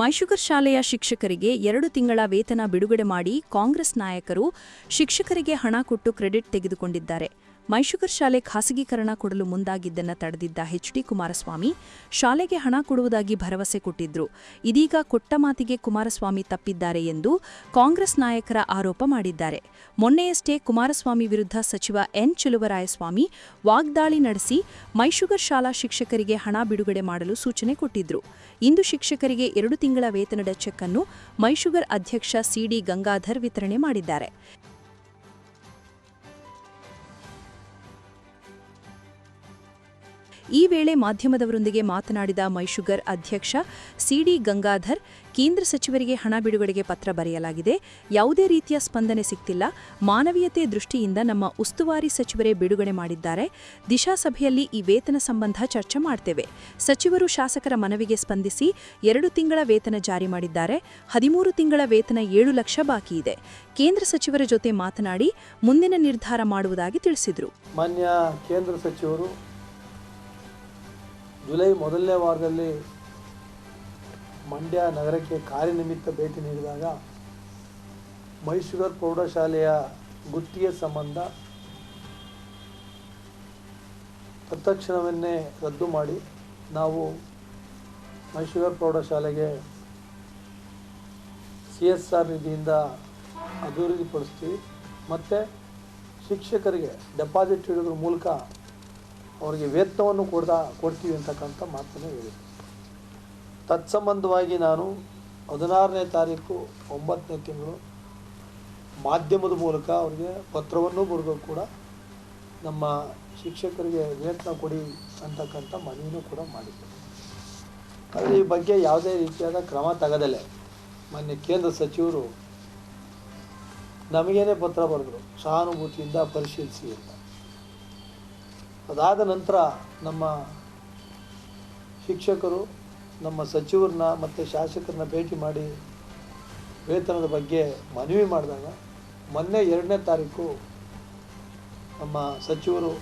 ಮೈಶುಗರ್ ಶಾಲೆಯ ಶಿಕ್ಷಕರಿಗೆ ಎರಡು ತಿಂಗಳ ವೇತನ ಬಿಡುಗಡೆ ಮಾಡಿ ಕಾಂಗ್ರೆಸ್ ನಾಯಕರು ಶಿಕ್ಷಕರಿಗೆ ಹಣ ಕೊಟ್ಟು ಕ್ರೆಡಿಟ್ ತೆಗೆದುಕೊಂಡಿದ್ದಾರೆ. ಮೈಶುಗರ್ ಶಾಲೆ ಖಾಸಗೀಕರಣ ಕೊಡಲು ಮುಂದಾಗಿದ್ದನ್ನ ತಡೆದಿದ್ದ ಎಚ್ ಡಿ ಕುಮಾರಸ್ವಾಮಿ ಶಾಲೆಗೆ ಹಣ ಕೊಡುವುದಾಗಿ ಭರವಸೆ ಕೊಟ್ಟಿದ್ರು. ಇದೀಗ ಕೊಟ್ಟ ಮಾತಿಗೆ ಕುಮಾರಸ್ವಾಮಿ ತಪ್ಪಿದ್ದಾರೆ ಎಂದು ಕಾಂಗ್ರೆಸ್ ನಾಯಕರ ಆರೋಪ ಮಾಡಿದ್ದಾರೆ. ಮೊನ್ನೆಯಷ್ಟೇ ಕುಮಾರಸ್ವಾಮಿ ವಿರುದ್ಧ ಸಚಿವ ಎನ್ ಚಲುವರಾಯಸ್ವಾಮಿ ವಾಗ್ದಾಳಿ ನಡೆಸಿ ಮೈಶುಗರ್ ಶಾಲಾ ಶಿಕ್ಷಕರಿಗೆ ಹಣ ಬಿಡುಗಡೆ ಮಾಡಲು ಸೂಚನೆ ಕೊಟ್ಟಿದ್ರು. ಇಂದು ಶಿಕ್ಷಕರಿಗೆ ಎರಡು ತಿಂಗಳ ವೇತನದ ಚೆಕ್ ಅನ್ನು ಮೈಶುಗರ್ ಅಧ್ಯಕ್ಷ ಸಿಡಿ ಗಂಗಾಧರ್ ವಿತರಣೆ ಮಾಡಿದ್ದಾರೆ. ಈ ವೇಳೆ ಮಾಧ್ಯಮದವರೊಂದಿಗೆ ಮಾತನಾಡಿದ ಮೈಶುಗರ್ ಅಧ್ಯಕ್ಷ ಸಿಡಿ ಗಂಗಾಧರ್, ಕೇಂದ್ರ ಸಚಿವರಿಗೆ ಹಣ ಬಿಡುಗಡೆಗೆ ಪತ್ರ ಬರೆಯಲಾಗಿದೆ. ಯಾವುದೇ ರೀತಿಯ ಸ್ಪಂದನೆ ಸಿಕ್ತಿಲ್ಲ. ಮಾನವೀಯತೆ ದೃಷ್ಟಿಯಿಂದ ನಮ್ಮ ಉಸ್ತುವಾರಿ ಸಚಿವರೇ ಬಿಡುಗಡೆ ಮಾಡಿದ್ದಾರೆ. ದಿಶಾ ಸಭೆಯಲ್ಲಿ ಈ ವೇತನ ಸಂಬಂಧ ಚರ್ಚೆ ಮಾಡ್ತೇವೆ. ಸಚಿವರು ಶಾಸಕರ ಮನವಿಗೆ ಸ್ಪಂದಿಸಿ ಎರಡು ತಿಂಗಳ ವೇತನ ಜಾರಿ ಮಾಡಿದ್ದಾರೆ. ಹದಿಮೂರು ತಿಂಗಳ ವೇತನ ಏಳು ಲಕ್ಷ ಬಾಕಿ ಇದೆ. ಕೇಂದ್ರ ಸಚಿವರ ಜೊತೆ ಮಾತನಾಡಿ ಮುಂದಿನ ನಿರ್ಧಾರ ಮಾಡುವುದಾಗಿ ತಿಳಿಸಿದರು. ಮಾನ್ಯ ಕೇಂದ್ರ ಸಚಿವರು ಜುಲೈ ಮೊದಲನೇ ವಾರದಲ್ಲಿ ಮಂಡ್ಯ ನಗರಕ್ಕೆ ಕಾರ್ಯನಿಮಿತ್ತ ಭೇಟಿ ನೀಡಿದಾಗ ಮೈಸೂರು ಪ್ರೌಢಶಾಲೆಯ ಗುತ್ತಿಗೆ ಸಂಬಂಧ ತತ್ಕ್ಷಣವನ್ನೇ ರದ್ದು ಮಾಡಿ ನಾವು ಮೈಸೂರು ಪ್ರೌಢಶಾಲೆಗೆ ಸಿ ಎಸ್ ಆರ್ ನಿಧಿಯಿಂದ ಅಭಿವೃದ್ಧಿಪಡಿಸ್ತೀವಿ. ಮತ್ತು ಶಿಕ್ಷಕರಿಗೆ ಡೆಪಾಸಿಟ್ ಇಡೋದ್ರ ಮೂಲಕ ಅವರಿಗೆ ವೇತನವನ್ನು ಕೊಡ್ದ, ಕೊಡ್ತೀವಿ ಅಂತಕ್ಕಂಥ ಮಾತನ್ನು ಹೇಳಿದೆ ತತ್ಸಂಬಂಧವಾಗಿ ನಾನು ಹದಿನಾರನೇ ತಾರೀಕು ಒಂಬತ್ತನೇ ತಿಂಗಳು ಮಾಧ್ಯಮದ ಮೂಲಕ ಅವರಿಗೆ ಪತ್ರವನ್ನು ಬರೆದು ಕೂಡ ನಮ್ಮ ಶಿಕ್ಷಕರಿಗೆ ವೇತನ ಕೊಡಿ ಅಂತಕ್ಕಂಥ ಮನವಿನೂ ಕೂಡ ಮಾಡಿದ್ದೆ ಆದರೆ ಈ ಬಗ್ಗೆ ಯಾವುದೇ ರೀತಿಯಾದ ಕ್ರಮ ತಗದಲೆ. ಮೊನ್ನೆ ಕೇಂದ್ರ ಸಚಿವರು ನಮಗೇನೆ ಪತ್ರ ಬರೆದರು, ಸಹಾನುಭೂತಿಯಿಂದ ಪರಿಶೀಲಿಸಿ ಅಂತ. ಅದಾದ ನಂತರ ನಮ್ಮ ಶಿಕ್ಷಕರು, ನಮ್ಮ ಸಚಿವರನ್ನ ಮತ್ತು ಶಾಸಕರನ್ನ ಭೇಟಿ ಮಾಡಿ ವೇತನದ ಬಗ್ಗೆ ಮನವಿ ಮಾಡಿದಾಗ ಮೊನ್ನೆ ಎರಡನೇ ತಾರೀಕು ನಮ್ಮ ಸಚಿವರು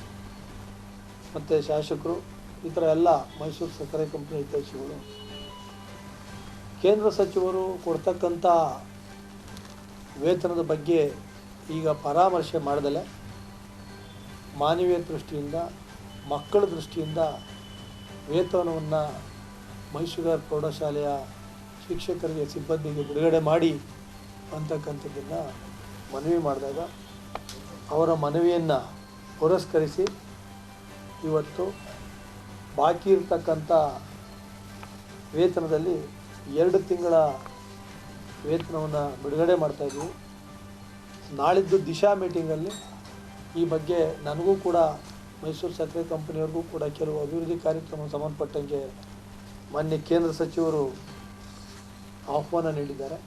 ಮತ್ತು ಶಾಸಕರು, ಈ ಥರ ಎಲ್ಲ ಮೈಸೂರು ಸಕ್ಕರೆ ಕಂಪನಿ ಹಿತೈಷಿಗಳು ಕೇಂದ್ರ ಸಚಿವರು ಕೊಡ್ತಕ್ಕಂಥ ವೇತನದ ಬಗ್ಗೆ ಈಗ ಪರಾಮರ್ಶೆ ಮಾಡದಲ್ಲೇ ಮಾನವೀಯ ದೃಷ್ಟಿಯಿಂದ, ಮಕ್ಕಳ ದೃಷ್ಟಿಯಿಂದ ವೇತನವನ್ನು ಮೈಸೂರು ಪ್ರೌಢಶಾಲೆಯ ಶಿಕ್ಷಕರಿಗೆ, ಸಿಬ್ಬಂದಿಗೆ ಬಿಡುಗಡೆ ಮಾಡಿ ಅಂತಕ್ಕಂಥದ್ದನ್ನು ಮನವಿ ಮಾಡಿದಾಗ ಅವರ ಮನವಿಯನ್ನು ಪುರಸ್ಕರಿಸಿ ಇವತ್ತು ಬಾಕಿ ಇರತಕ್ಕಂಥ ವೇತನದಲ್ಲಿ ಎರಡು ತಿಂಗಳ ವೇತನವನ್ನು ಬಿಡುಗಡೆ ಮಾಡ್ತಾಯಿದ್ವಿ ನಾಳಿದ್ದು ದಿಶಾ ಮೀಟಿಂಗಲ್ಲಿ ಈ ಬಗ್ಗೆ ನನಗೂ ಕೂಡ ಮೈಸೂರು ಸಕ್ಕರೆ ಕಂಪನಿಯವ್ರಿಗೂ ಕೂಡ ಕೆಲವು ಅಭಿವೃದ್ಧಿ ಕಾರ್ಯಕ್ರಮ ಸಂಬಂಧಪಟ್ಟಂಗೆ ಮಾನ್ಯ ಕೇಂದ್ರ ಸಚಿವರು ಆಹ್ವಾನ ನೀಡಿದ್ದಾರೆ.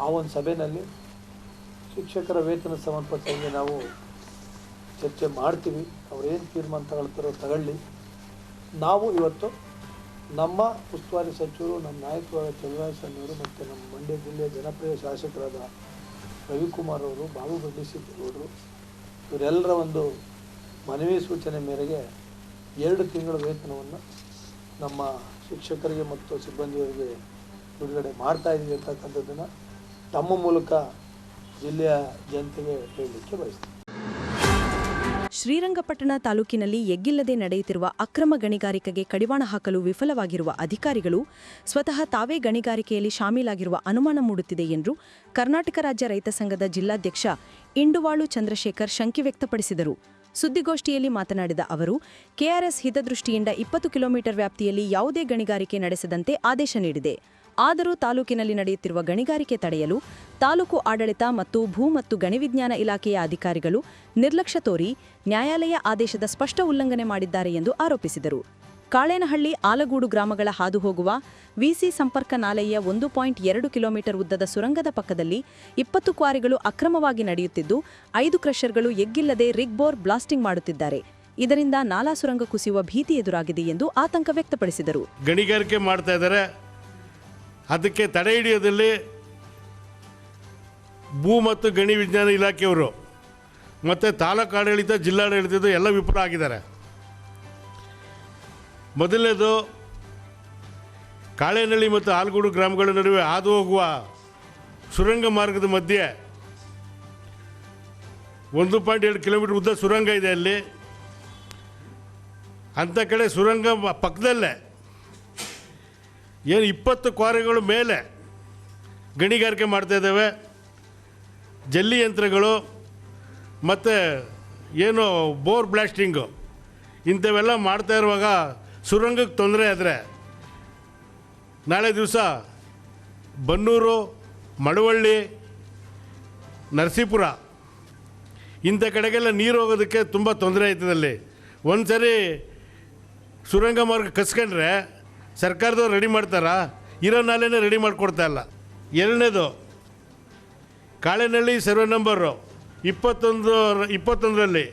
ಆ ಒಂದು ಸಭೆಯಲ್ಲಿ ಶಿಕ್ಷಕರ ವೇತನ ಸಂಬಂಧಪಟ್ಟಂಗೆ ನಾವು ಚರ್ಚೆ ಮಾಡ್ತೀವಿ. ಅವರೇನು ತೀರ್ಮಾನ ತಗೊಳ್ತಾರೋ ತಗೊಳ್ಳಿ. ನಾವು ಇವತ್ತು ನಮ್ಮ ಉಸ್ತುವಾರಿ ಸಚಿವರು, ನಮ್ಮ ನಾಯಕರಾದ ಅವರು ಮತ್ತು ನಮ್ಮ ಮಂಡ್ಯ ಜಿಲ್ಲೆಯ ಜನಪ್ರಿಯ ಶಾಸಕರಾದ ರವಿಕುಮಾರ್ ಅವರು, ಬಾಬು ಗೌಡರು ಇವರೆಲ್ಲರ ಒಂದು ಮನವಿ ಸೂಚನೆ ಮೇರೆಗೆ ಎರಡು ತಿಂಗಳ ವೇತನವನ್ನು ನಮ್ಮ ಶಿಕ್ಷಕರಿಗೆ ಮತ್ತು ಸಿಬ್ಬಂದಿಯವರಿಗೆ ಬಿಡುಗಡೆ ಮಾಡ್ತಾ ಇದ್ದೀವಿ ಅಂತಕ್ಕಂಥದ್ದನ್ನು ತಮ್ಮ ಮೂಲಕ ಜಿಲ್ಲೆಯ ಜನತೆಗೆ ಹೇಳಲಿಕ್ಕೆ ಬಯಸ್ತೀನಿ. ಶ್ರೀರಂಗಪಟ್ಟಣ ತಾಲೂಕಿನಲ್ಲಿ ಎಗ್ಗಿಲ್ಲದೆ ನಡೆಯುತ್ತಿರುವ ಅಕ್ರಮ ಗಣಿಗಾರಿಕೆಗೆ ಕಡಿವಾಣ ಹಾಕಲು ವಿಫಲವಾಗಿರುವ ಅಧಿಕಾರಿಗಳು ಸ್ವತಃ ತಾವೇ ಗಣಿಗಾರಿಕೆಯಲ್ಲಿ ಶಾಮೀಲಾಗಿರುವ ಅನುಮಾನ ಮೂಡುತ್ತಿದೆ ಎಂದು ಕರ್ನಾಟಕ ರಾಜ್ಯ ರೈತ ಸಂಘದ ಜಿಲ್ಲಾಧ್ಯಕ್ಷ ಇಂಡುವಾಳು ಚಂದ್ರಶೇಖರ್ ಶಂಕೆ ವ್ಯಕ್ತಪಡಿಸಿದರು. ಸುದ್ದಿಗೋಷ್ಠಿಯಲ್ಲಿ ಮಾತನಾಡಿದ ಅವರು, ಕೆಆರ್ಎಸ್ ಹಿತದೃಷ್ಟಿಯಿಂದ ಇಪ್ಪತ್ತು ಕಿಲೋಮೀಟರ್ ವ್ಯಾಪ್ತಿಯಲ್ಲಿ ಯಾವುದೇ ಗಣಿಗಾರಿಕೆ ನಡೆಸದಂತೆ ಆದೇಶ ನೀಡಿದೆ. ಆದರೂ ತಾಲೂಕಿನಲ್ಲಿ ನಡೆಯುತ್ತಿರುವ ಗಣಿಗಾರಿಕೆ ತಡೆಯಲು ತಾಲೂಕು ಆಡಳಿತ ಮತ್ತು ಭೂ ಮತ್ತು ಗಣಿವಿಜ್ಞಾನ ಇಲಾಖೆಯ ಅಧಿಕಾರಿಗಳು ನಿರ್ಲಕ್ಷ್ಯ ತೋರಿ ನ್ಯಾಯಾಲಯ ಆದೇಶದ ಸ್ಪಷ್ಟ ಉಲ್ಲಂಘನೆ ಮಾಡಿದ್ದಾರೆ ಎಂದು ಆರೋಪಿಸಿದರು. ಕಾಳೇನಹಳ್ಳಿ ಆಲಗೂಡು ಗ್ರಾಮಗಳ ಹಾದು ಹೋಗುವ ವಿಸಿ ಸಂಪರ್ಕ ನಾಲೆಯ ಒಂದು ಪಾಯಿಂಟ್ ಎರಡು ಕಿಲೋಮೀಟರ್ ಉದ್ದದ ಸುರಂಗದ ಪಕ್ಕದಲ್ಲಿ ಇಪ್ಪತ್ತು ಕ್ವಾರಿಗಳು ಅಕ್ರಮವಾಗಿ ನಡೆಯುತ್ತಿದ್ದು, ಐದು ಕ್ರಷರ್ಗಳು ಎಗ್ಗಿಲ್ಲದೆ ರಿಗ್ಬೋರ್ ಬ್ಲಾಸ್ಟಿಂಗ್ ಮಾಡುತ್ತಿದ್ದಾರೆ. ಇದರಿಂದ ನಾಲಾ ಸುರಂಗ ಕುಸಿಯುವ ಭೀತಿ ಎದುರಾಗಿದೆ ಎಂದು ಆತಂಕ ವ್ಯಕ್ತಪಡಿಸಿದರು. ಗಣಿಗಾರಿಕೆ ಮಾಡ್ತಾ ಇದ್ದಾರೆ. ಅದಕ್ಕೆ ತಡೆ ಹಿಡಿಯೋದಲ್ಲಿ ಭೂ ಮತ್ತು ಗಣಿ ವಿಜ್ಞಾನ ಇಲಾಖೆಯವರು ಮತ್ತು ತಾಲೂಕು ಆಡಳಿತ ಜಿಲ್ಲಾಡಳಿತದ ಎಲ್ಲ ವಿಫಲ ಆಗಿದ್ದಾರೆ. ಮೊದಲನೇದು, ಕಾಳೇನಹಳ್ಳಿ ಮತ್ತು ಆಲ್ಗೂಡು ಗ್ರಾಮಗಳ ನಡುವೆ ಹಾದು ಹೋಗುವ ಸುರಂಗ ಮಾರ್ಗದ ಮಧ್ಯೆ ಒಂದು ಪಾಯಿಂಟ್ ಎರಡು ಕಿಲೋಮೀಟ್ರ್ ಉದ್ದ ಸುರಂಗ ಇದೆ ಅಲ್ಲಿ. ಅಂಥ ಕಡೆ ಸುರಂಗ ಪಕ್ಕದಲ್ಲೇ ಏನು ಇಪ್ಪತ್ತು ಕ್ವಾರೆಗಳು ಮೇಲೆ ಗಣಿಗಾರಿಕೆ ಮಾಡ್ತಾ ಇದ್ದಾವೆ. ಜಲ್ಲಿ ಯಂತ್ರಗಳು ಮತ್ತು ಏನು ಬೋರ್ ಬ್ಲಾಸ್ಟಿಂಗು, ಇಂಥವೆಲ್ಲ ಮಾಡ್ತಾ ಇರುವಾಗ ಸುರಂಗಕ್ಕೆ ತೊಂದರೆ ಆದರೆ ನಾಳೆ ದಿವಸ ಬನ್ನೂರು, ಮಳವಳ್ಳಿ, ನರಸೀಪುರ ಇಂಥ ಕಡೆಗೆಲ್ಲ ನೀರು ಹೋಗೋದಕ್ಕೆ ತುಂಬ ತೊಂದರೆ ಆಯ್ತದಲ್ಲಿ ಒಂದು ಸರಿ ಸುರಂಗ ಮಾರ್ಗ ಕಸ್ಕೊಂಡ್ರೆ ಸರ್ಕಾರದವ್ರು ರೆಡಿ ಮಾಡ್ತಾರಾ? ಇರೋ ನಾಲೆನೇ ರೆಡಿ ಮಾಡಿಕೊಡ್ತಾ ಇಲ್ಲ. ಎರಡನೇದು ಕಾಳೆನಹಳ್ಳಿ ಸರ್ವೆ ನಂಬರು, ಇಪ್ಪತ್ತೊಂದು, ಇಪ್ಪತ್ತೊಂದರಲ್ಲಿ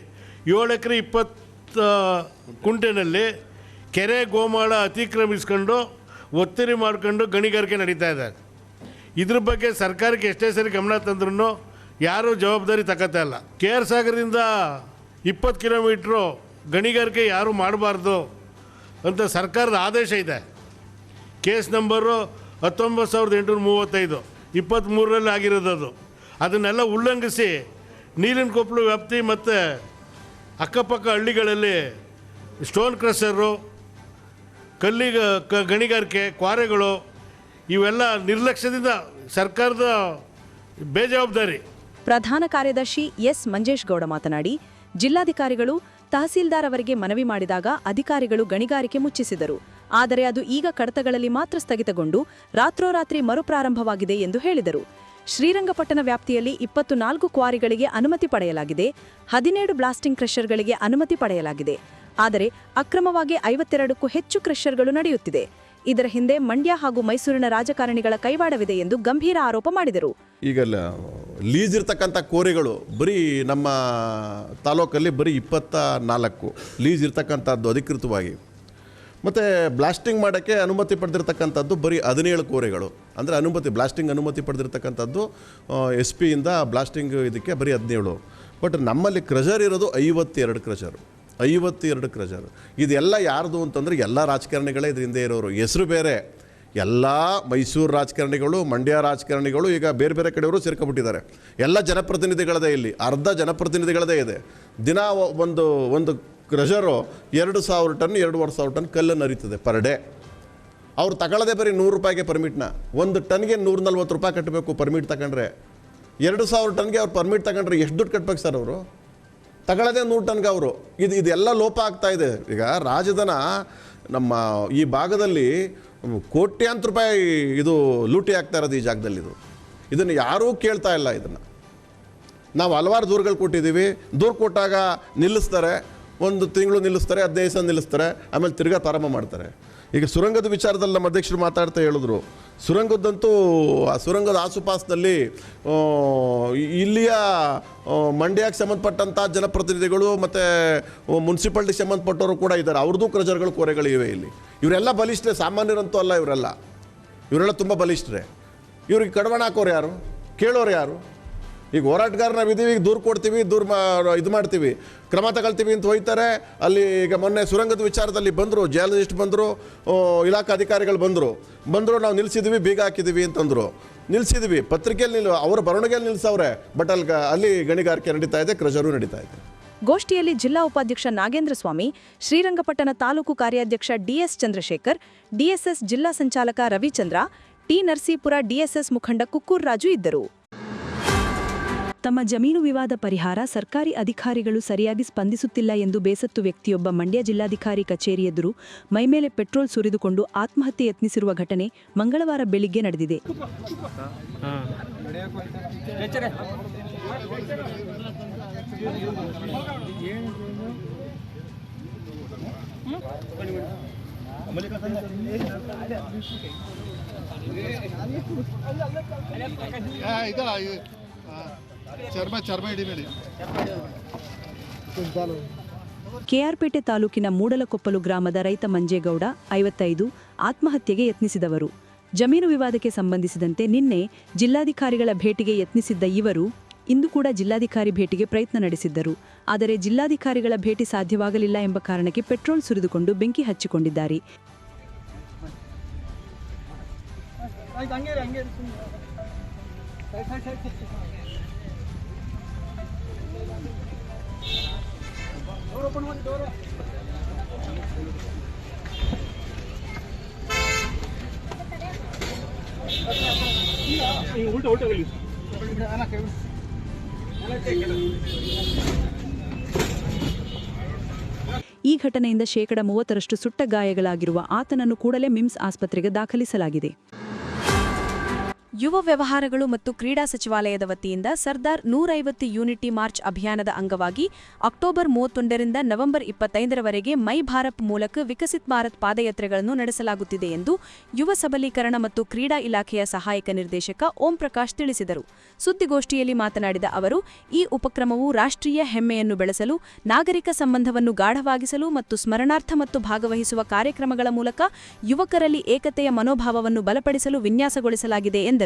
ಏಳು ಎಕರೆ ಇಪ್ಪತ್ತು ಕುಂಟೆನಲ್ಲಿ ಕೆರೆ ಗೋಮಾಳ ಅತಿಕ್ರಮಿಸ್ಕೊಂಡು ಒತ್ತಿರಿ ಮಾಡಿಕೊಂಡು ಗಣಿಗಾರಿಕೆ ನಡೀತಾ ಇದೆ. ಇದ್ರ ಬಗ್ಗೆ ಸರ್ಕಾರಕ್ಕೆ ಎಷ್ಟೇ ಸರಿ ಗಮನ ತಂದ್ರೂ ಯಾರೂ ಜವಾಬ್ದಾರಿ ತಗೋತಾ ಇಲ್ಲ. ಕೆ ಆರ್ ಸಾಗರದಿಂದ ಇಪ್ಪತ್ತು ಕಿಲೋಮೀಟ್ರು ಗಣಿಗಾರಿಕೆ ಯಾರೂ ಮಾಡಬಾರ್ದು ಅಂತ ಸರ್ಕಾರದ ಆದೇಶ ಇದೆ. ಕೇಸ್ ನಂಬರು ಹತ್ತೊಂಬತ್ತು ಸಾವಿರದ ಎಂಟುನೂರ ಮೂವತ್ತೈದು, ಇಪ್ಪತ್ತ್ಮೂರರಲ್ಲಿ ಆಗಿರೋದು ಅದು ಅದನ್ನೆಲ್ಲ ಉಲ್ಲಂಘಿಸಿ ನೀರಿನ ಕೊಪ್ಪಲು ವ್ಯಾಪ್ತಿ ಮತ್ತು ಅಕ್ಕಪಕ್ಕ ಹಳ್ಳಿಗಳಲ್ಲಿ ಸ್ಟೋನ್ ಕ್ರಷರು ಕಲ್ಲಿಗ ಕ, ಗಣಿಗಾರಿಕೆ, ಕ್ವಾರೆಗಳು ಇವೆಲ್ಲ ನಿರ್ಲಕ್ಷ್ಯದಿಂದ ಸರ್ಕಾರದ ಬೇಜವಾಬ್ದಾರಿ. ಪ್ರಧಾನ ಕಾರ್ಯದರ್ಶಿ ಎಸ್ ಮಂಜೇಶ್ ಗೌಡ ಮಾತನಾಡಿ, ಜಿಲ್ಲಾಧಿಕಾರಿಗಳು ತಹಸೀಲ್ದಾರ್ ಅವರಿಗೆ ಮನವಿ ಮಾಡಿದಾಗ ಅಧಿಕಾರಿಗಳು ಗಣಿಗಾರಿಕೆ ಮುಚ್ಚಿಸಿದರು. ಆದರೆ ಅದು ಈಗ ಕಡತಗಳಲ್ಲಿ ಮಾತ್ರ ಸ್ಥಗಿತಗೊಂಡು ರಾತ್ರೋರಾತ್ರಿ ಮರುಪ್ರಾರಂಭವಾಗಿದೆ ಎಂದು ಹೇಳಿದರು. ಶ್ರೀರಂಗಪಟ್ಟಣ ವ್ಯಾಪ್ತಿಯಲ್ಲಿ ಇಪ್ಪತ್ತು ನಾಲ್ಕು ಕ್ವಾರಿಗಳಿಗೆ ಅನುಮತಿ ಪಡೆಯಲಾಗಿದೆ. ಹದಿನೇಳು ಬ್ಲಾಸ್ಟಿಂಗ್ ಕ್ರಷರ್ಗಳಿಗೆ ಅನುಮತಿ ಪಡೆಯಲಾಗಿದೆ. ಆದರೆ ಅಕ್ರಮವಾಗಿ ಐವತ್ತೆರಡಕ್ಕೂ ಹೆಚ್ಚು ಕ್ರಷರ್ಗಳು ನಡೆಯುತ್ತಿದೆ. ಇದರ ಹಿಂದೆ ಮಂಡ್ಯ ಹಾಗೂ ಮೈಸೂರಿನ ರಾಜಕಾರಣಿಗಳ ಕೈವಾಡವಿದೆ ಎಂದು ಗಂಭೀರ ಆರೋಪ ಮಾಡಿದರು. ಈಗ ಲೀಸ್ ಇರ್ತಕ್ಕಂಥ ಕೋರಿಗಳು ಬರೀ ನಮ್ಮ ತಾಲೂಕಲ್ಲಿ ಬರೀ ಇಪ್ಪತ್ತ ನಾಲ್ಕು ಲೀಸ್ ಇರ್ತಕ್ಕಂಥದ್ದು ಅಧಿಕೃತವಾಗಿ. ಮತ್ತು ಬ್ಲಾಸ್ಟಿಂಗ್ ಮಾಡೋಕ್ಕೆ ಅನುಮತಿ ಪಡೆದಿರ್ತಕ್ಕಂಥದ್ದು ಬರೀ ಹದಿನೇಳು ಕೋರೆಗಳು. ಅಂದರೆ ಅನುಮತಿ ಬ್ಲಾಸ್ಟಿಂಗ್ ಅನುಮತಿ ಪಡೆದಿರ್ತಕ್ಕಂಥದ್ದು ಎಸ್ ಪಿಯಿಂದ ಬ್ಲಾಸ್ಟಿಂಗ್ ಇದಕ್ಕೆ ಬರೀ ಹದಿನೇಳು. ಬಟ್ ನಮ್ಮಲ್ಲಿ ಕ್ರಜರ್ ಇರೋದು ಐವತ್ತೆರಡು ಕ್ರಷರು ಐವತ್ತೆರಡು ಕ್ರಜರು ಇದೆಲ್ಲ ಯಾರ್ದು ಅಂತಂದರೆ ಎಲ್ಲ ರಾಜಕಾರಣಿಗಳೇ ಇದರಿಂದ ಇರೋರು. ಹೆಸರು ಬೇರೆ. ಎಲ್ಲ ಮೈಸೂರು ರಾಜಕಾರಣಿಗಳು, ಮಂಡ್ಯ ರಾಜಕಾರಣಿಗಳು ಈಗ ಬೇರೆ ಬೇರೆ ಕಡೆಯವರು ಸೇರ್ಕೊಬಿಟ್ಟಿದ್ದಾರೆ ಎಲ್ಲ ಜನಪ್ರತಿನಿಧಿಗಳದೇ ಇಲ್ಲಿ. ಅರ್ಧ ಜನಪ್ರತಿನಿಧಿಗಳದೇ ಇದೆ. ದಿನ ಒಂದು ಒಂದು ಕ್ರಷರು ಎರಡು ಸಾವಿರ ಟನ್, ಎರಡೂವರೆ ಸಾವಿರ ಟನ್ ಕಲ್ಲನ್ನು ಅರಿತದೆ ಪರ್ ಡೇ. ಅವ್ರು ತಗೊಳ್ಳೋದೇ ಬರೀ ನೂರು ರೂಪಾಯಿಗೆ ಪರ್ಮಿಟ್ನ ಒಂದು ಟನ್ಗೆ ನೂರ ನಲ್ವತ್ತು ರೂಪಾಯಿ ಕಟ್ಟಬೇಕು ಪರ್ಮಿಟ್ ತಗೊಂಡ್ರೆ. ಎರಡು ಸಾವಿರ ಟನ್ಗೆ ಅವ್ರು ಪರ್ಮಿಟ್ ತಗೊಂಡ್ರೆ ಎಷ್ಟು ದುಡ್ಡು ಕಟ್ಬೇಕು ಸರ್ ಅವರು? ತಗೊಳ್ಳೋದೇ ನೂರು ಟನ್ಗೆ ಅವರು. ಇದು ಇದೆಲ್ಲ ಲೋಪ ಆಗ್ತಾ ಇದೆ. ಈಗ ರಾಜಧನ ನಮ್ಮ ಈ ಭಾಗದಲ್ಲಿ ಕೋಟ್ಯಾಂತರ ರೂಪಾಯಿ ಇದು ಲೂಟಿ ಆಗ್ತಾ ಇರೋದು ಈ ಜಾಗದಲ್ಲಿ ಇದು. ಇದನ್ನು ಯಾರೂ ಕೇಳ್ತಾ ಇಲ್ಲ ಇದನ್ನು. ನಾವು ಹಲವಾರು ದೂರುಗಳು ಕೊಟ್ಟಿದ್ದೀವಿ. ದೂರು ಕೊಟ್ಟಾಗ ನಿಲ್ಲಿಸ್ತಾರೆ. ಒಂದು ತಿಂಗಳು ನಿಲ್ಲಿಸ್ತಾರೆ, ಹದಿನೈದು ದಿವಸ ನಿಲ್ಲಿಸ್ತಾರೆ, ಆಮೇಲೆ ತಿರ್ಗಾ ಪ್ರಾರಂಭ ಮಾಡ್ತಾರೆ. ಈಗ ಸುರಂಗದ ವಿಚಾರದಲ್ಲಿ ನಮ್ಮ ಅಧ್ಯಕ್ಷರು ಮಾತಾಡ್ತಾ ಹೇಳಿದ್ರು. ಸುರಂಗದ್ದಂತೂ ಆ ಸುರಂಗದ ಆಸುಪಾಸಿನಲ್ಲಿ ಇಲ್ಲಿಯ ಮಂಡ್ಯಕ್ಕೆ ಸಂಬಂಧಪಟ್ಟಂಥ ಜನಪ್ರತಿನಿಧಿಗಳು ಮತ್ತು ಮುನ್ಸಿಪಾಲ್ಟಿಗೆ ಸಂಬಂಧಪಟ್ಟವರು ಕೂಡ ಇದ್ದಾರೆ. ಅವ್ರದ್ದು ಕ್ರಜರ್ಗಳು ಕೋರೆಗಳಿವೆ ಇಲ್ಲಿ. ಇವರೆಲ್ಲ ಬಲಿಷ್ಠರೇ ಸಾಮಾನ್ಯರಂತೂ ಅಲ್ಲ ಇವರೆಲ್ಲ. ಇವರೆಲ್ಲ ತುಂಬ ಬಲಿಷ್ಠರೇ. ಇವ್ರಿಗೆ ಕಡವಣ ಹಾಕೋರು ಯಾರು? ಕೇಳೋರು ಯಾರು? ಈಗ ಹೋರಾಟಗಾರ ನಾವು ಇದೀವಿ ಈಗ ದೂರು ಕೊಡ್ತೀವಿ, ದೂರ ಮಾ ಇದು ಮಾಡ್ತೀವಿ. ಕ್ರಮ ತಗೊಳ್ತೀವಿ ಅಂತ ಹೋಯ್ತಾರೆ. ಅಲ್ಲಿ ಈಗ ಮೊನ್ನೆ ಸುರಂಗದ ವಿಚಾರದಲ್ಲಿ ಬಂದರು ಜರ್ನಲಿಸ್ಟ್ ಬಂದರು ಇಲಾಖಾ ಅಧಿಕಾರಿಗಳು ಬಂದರು. ಬಂದರು, ನಾವು ನಿಲ್ಲಿಸಿದ್ವಿ ಬೀಗ ಹಾಕಿದ್ದೀವಿ ಅಂತಂದರು. ನಿಲ್ಲಿಸಿದ್ವಿ ಪತ್ರಿಕೆಯಲ್ಲಿ ನಿಲ್ ಅವರ ಬರವಣಿಗೆಯಲ್ಲಿ ನಿಲ್ಲಿಸವ್ರೆ ಬಟ್ ಅಲ್ಲಿ ಅಲ್ಲಿ ಗಣಿಗಾರಿಕೆ ನಡೀತಾ ಇದೆ, ಕ್ರಜರು ನಡೀತಾ ಇದೆ. ಗೋಷ್ಠಿಯಲ್ಲಿ ಜಿಲ್ಲಾ ಉಪಾಧ್ಯಕ್ಷ ನಾಗೇಂದ್ರ ಸ್ವಾಮಿ, ಶ್ರೀರಂಗಪಟ್ಟಣ ತಾಲೂಕು ಕಾರ್ಯಾಧ್ಯಕ್ಷ ಡಿಎಸ್ ಚಂದ್ರಶೇಖರ್, ಡಿಎಸ್ಎಸ್ ಜಿಲ್ಲಾ ಸಂಚಾಲಕ ರವಿಚಂದ್ರ, ಟಿ. ನರಸೀಪುರ ಡಿಎಸ್ಎಸ್ ಮುಖಂಡ ಕುಕ್ಕೂರ್ ರಾಜು ಇದ್ದರು. ತಮ್ಮ ಜಮೀನು ವಿವಾದ ಪರಿಹಾರ ಸರ್ಕಾರಿ ಅಧಿಕಾರಿಗಳು ಸರಿಯಾಗಿ ಸ್ಪಂದಿಸುತ್ತಿಲ್ಲ ಎಂದು ಬೇಸತ್ತು ವ್ಯಕ್ತಿಯೊಬ್ಬ ಮಂಡ್ಯ ಜಿಲ್ಲಾಧಿಕಾರಿ ಕಚೇರಿ ಎದುರು ಮೈಮೇಲೆ ಪೆಟ್ರೋಲ್ ಸುರಿದುಕೊಂಡು ಆತ್ಮಹತ್ಯೆ ಯತ್ನಿಸಿರುವ ಘಟನೆ ಮಂಗಳವಾರ ಬೆಳಿಗ್ಗೆ ನಡೆದಿದೆ. ಇದಲ್ಲ ಚರ್ಮ ಚರ್ಮ ಹಿಡಿಬೇಡಿ ಕೆಆರ್ಪೇಟೆ ತಾಲೂಕಿನ ಮೂಡಲಕೊಪ್ಪಲು ಗ್ರಾಮದ ರೈತ ಮಂಜೇಗೌಡ ಐವತ್ತೈದು ಆತ್ಮಹತ್ಯೆಗೆ ಯತ್ನಿಸಿದವರು. ಜಮೀನು ವಿವಾದಕ್ಕೆ ಸಂಬಂಧಿಸಿದಂತೆ ನಿನ್ನೆ ಜಿಲ್ಲಾಧಿಕಾರಿಗಳ ಭೇಟಿಗೆ ಯತ್ನಿಸಿದ್ದ ಇವರು ಇಂದು ಕೂಡ ಜಿಲ್ಲಾಧಿಕಾರಿ ಭೇಟಿಗೆ ಪ್ರಯತ್ನ ನಡೆಸಿದ್ದರು. ಆದರೆ ಜಿಲ್ಲಾಧಿಕಾರಿಗಳ ಭೇಟಿ ಸಾಧ್ಯವಾಗಲಿಲ್ಲ ಎಂಬ ಕಾರಣಕ್ಕೆ ಪೆಟ್ರೋಲ್ ಸುರಿದುಕೊಂಡು ಬೆಂಕಿ ಹಚ್ಚಿಕೊಂಡಿದ್ದಾರೆ. ಈ ಘಟನೆಯಿಂದ ಶೇಕಡ ಮೂವತ್ತರಷ್ಟು ಸುಟ್ಟ ಗಾಯಗಳಾಗಿರುವ ಆತನನ್ನು ಕೂಡಲೇ ಮಿಮ್ಸ್ ಆಸ್ಪತ್ರೆಗೆ ದಾಖಲಿಸಲಾಗಿದೆ. ಯುವ ವ್ಯವಹಾರಗಳು ಮತ್ತು ಕ್ರೀಡಾ ಸಚಿವಾಲಯದ ವತಿಯಿಂದ ಸರ್ದಾರ್ ನೂರೈವತ್ತು ಯೂನಿಟಿ ಮಾರ್ಚ್ ಅಭಿಯಾನದ ಅಂಗವಾಗಿ ಅಕ್ಟೋಬರ್ ಮೂವತ್ತೊಂದರಿಂದ ನವೆಂಬರ್ ಇಪ್ಪತ್ತೈದರವರೆಗೆ ಮೈ ಭಾರತ್ ಮೂಲಕ ವಿಕಸಿತ್ ಭಾರತ್ ಪಾದಯಾತ್ರೆಗಳನ್ನು ನಡೆಸಲಾಗುತ್ತಿದೆ ಎಂದು ಯುವ ಸಬಲೀಕರಣ ಮತ್ತು ಕ್ರೀಡಾ ಇಲಾಖೆಯ ಸಹಾಯಕ ನಿರ್ದೇಶಕ ಓಂ ಪ್ರಕಾಶ್ ತಿಳಿಸಿದರು. ಸುದ್ದಿಗೋಷ್ಠಿಯಲ್ಲಿ ಮಾತನಾಡಿದ ಅವರು, ಈ ಉಪಕ್ರಮವು ರಾಷ್ಟ್ರೀಯ ಹೆಮ್ಮೆಯನ್ನು ಬೆಳೆಸಲು, ನಾಗರಿಕ ಸಂಬಂಧವನ್ನು ಗಾಢವಾಗಿಸಲು ಮತ್ತು ಸ್ಮರಣಾರ್ಥ ಮತ್ತು ಭಾಗವಹಿಸುವ ಕಾರ್ಯಕ್ರಮಗಳ ಮೂಲಕ ಯುವಕರಲ್ಲಿ ಏಕತೆಯ ಮನೋಭಾವವನ್ನು ಬಲಪಡಿಸಲು ವಿನ್ಯಾಸಗೊಳಿಸಲಾಗಿದೆ ಎಂದರು.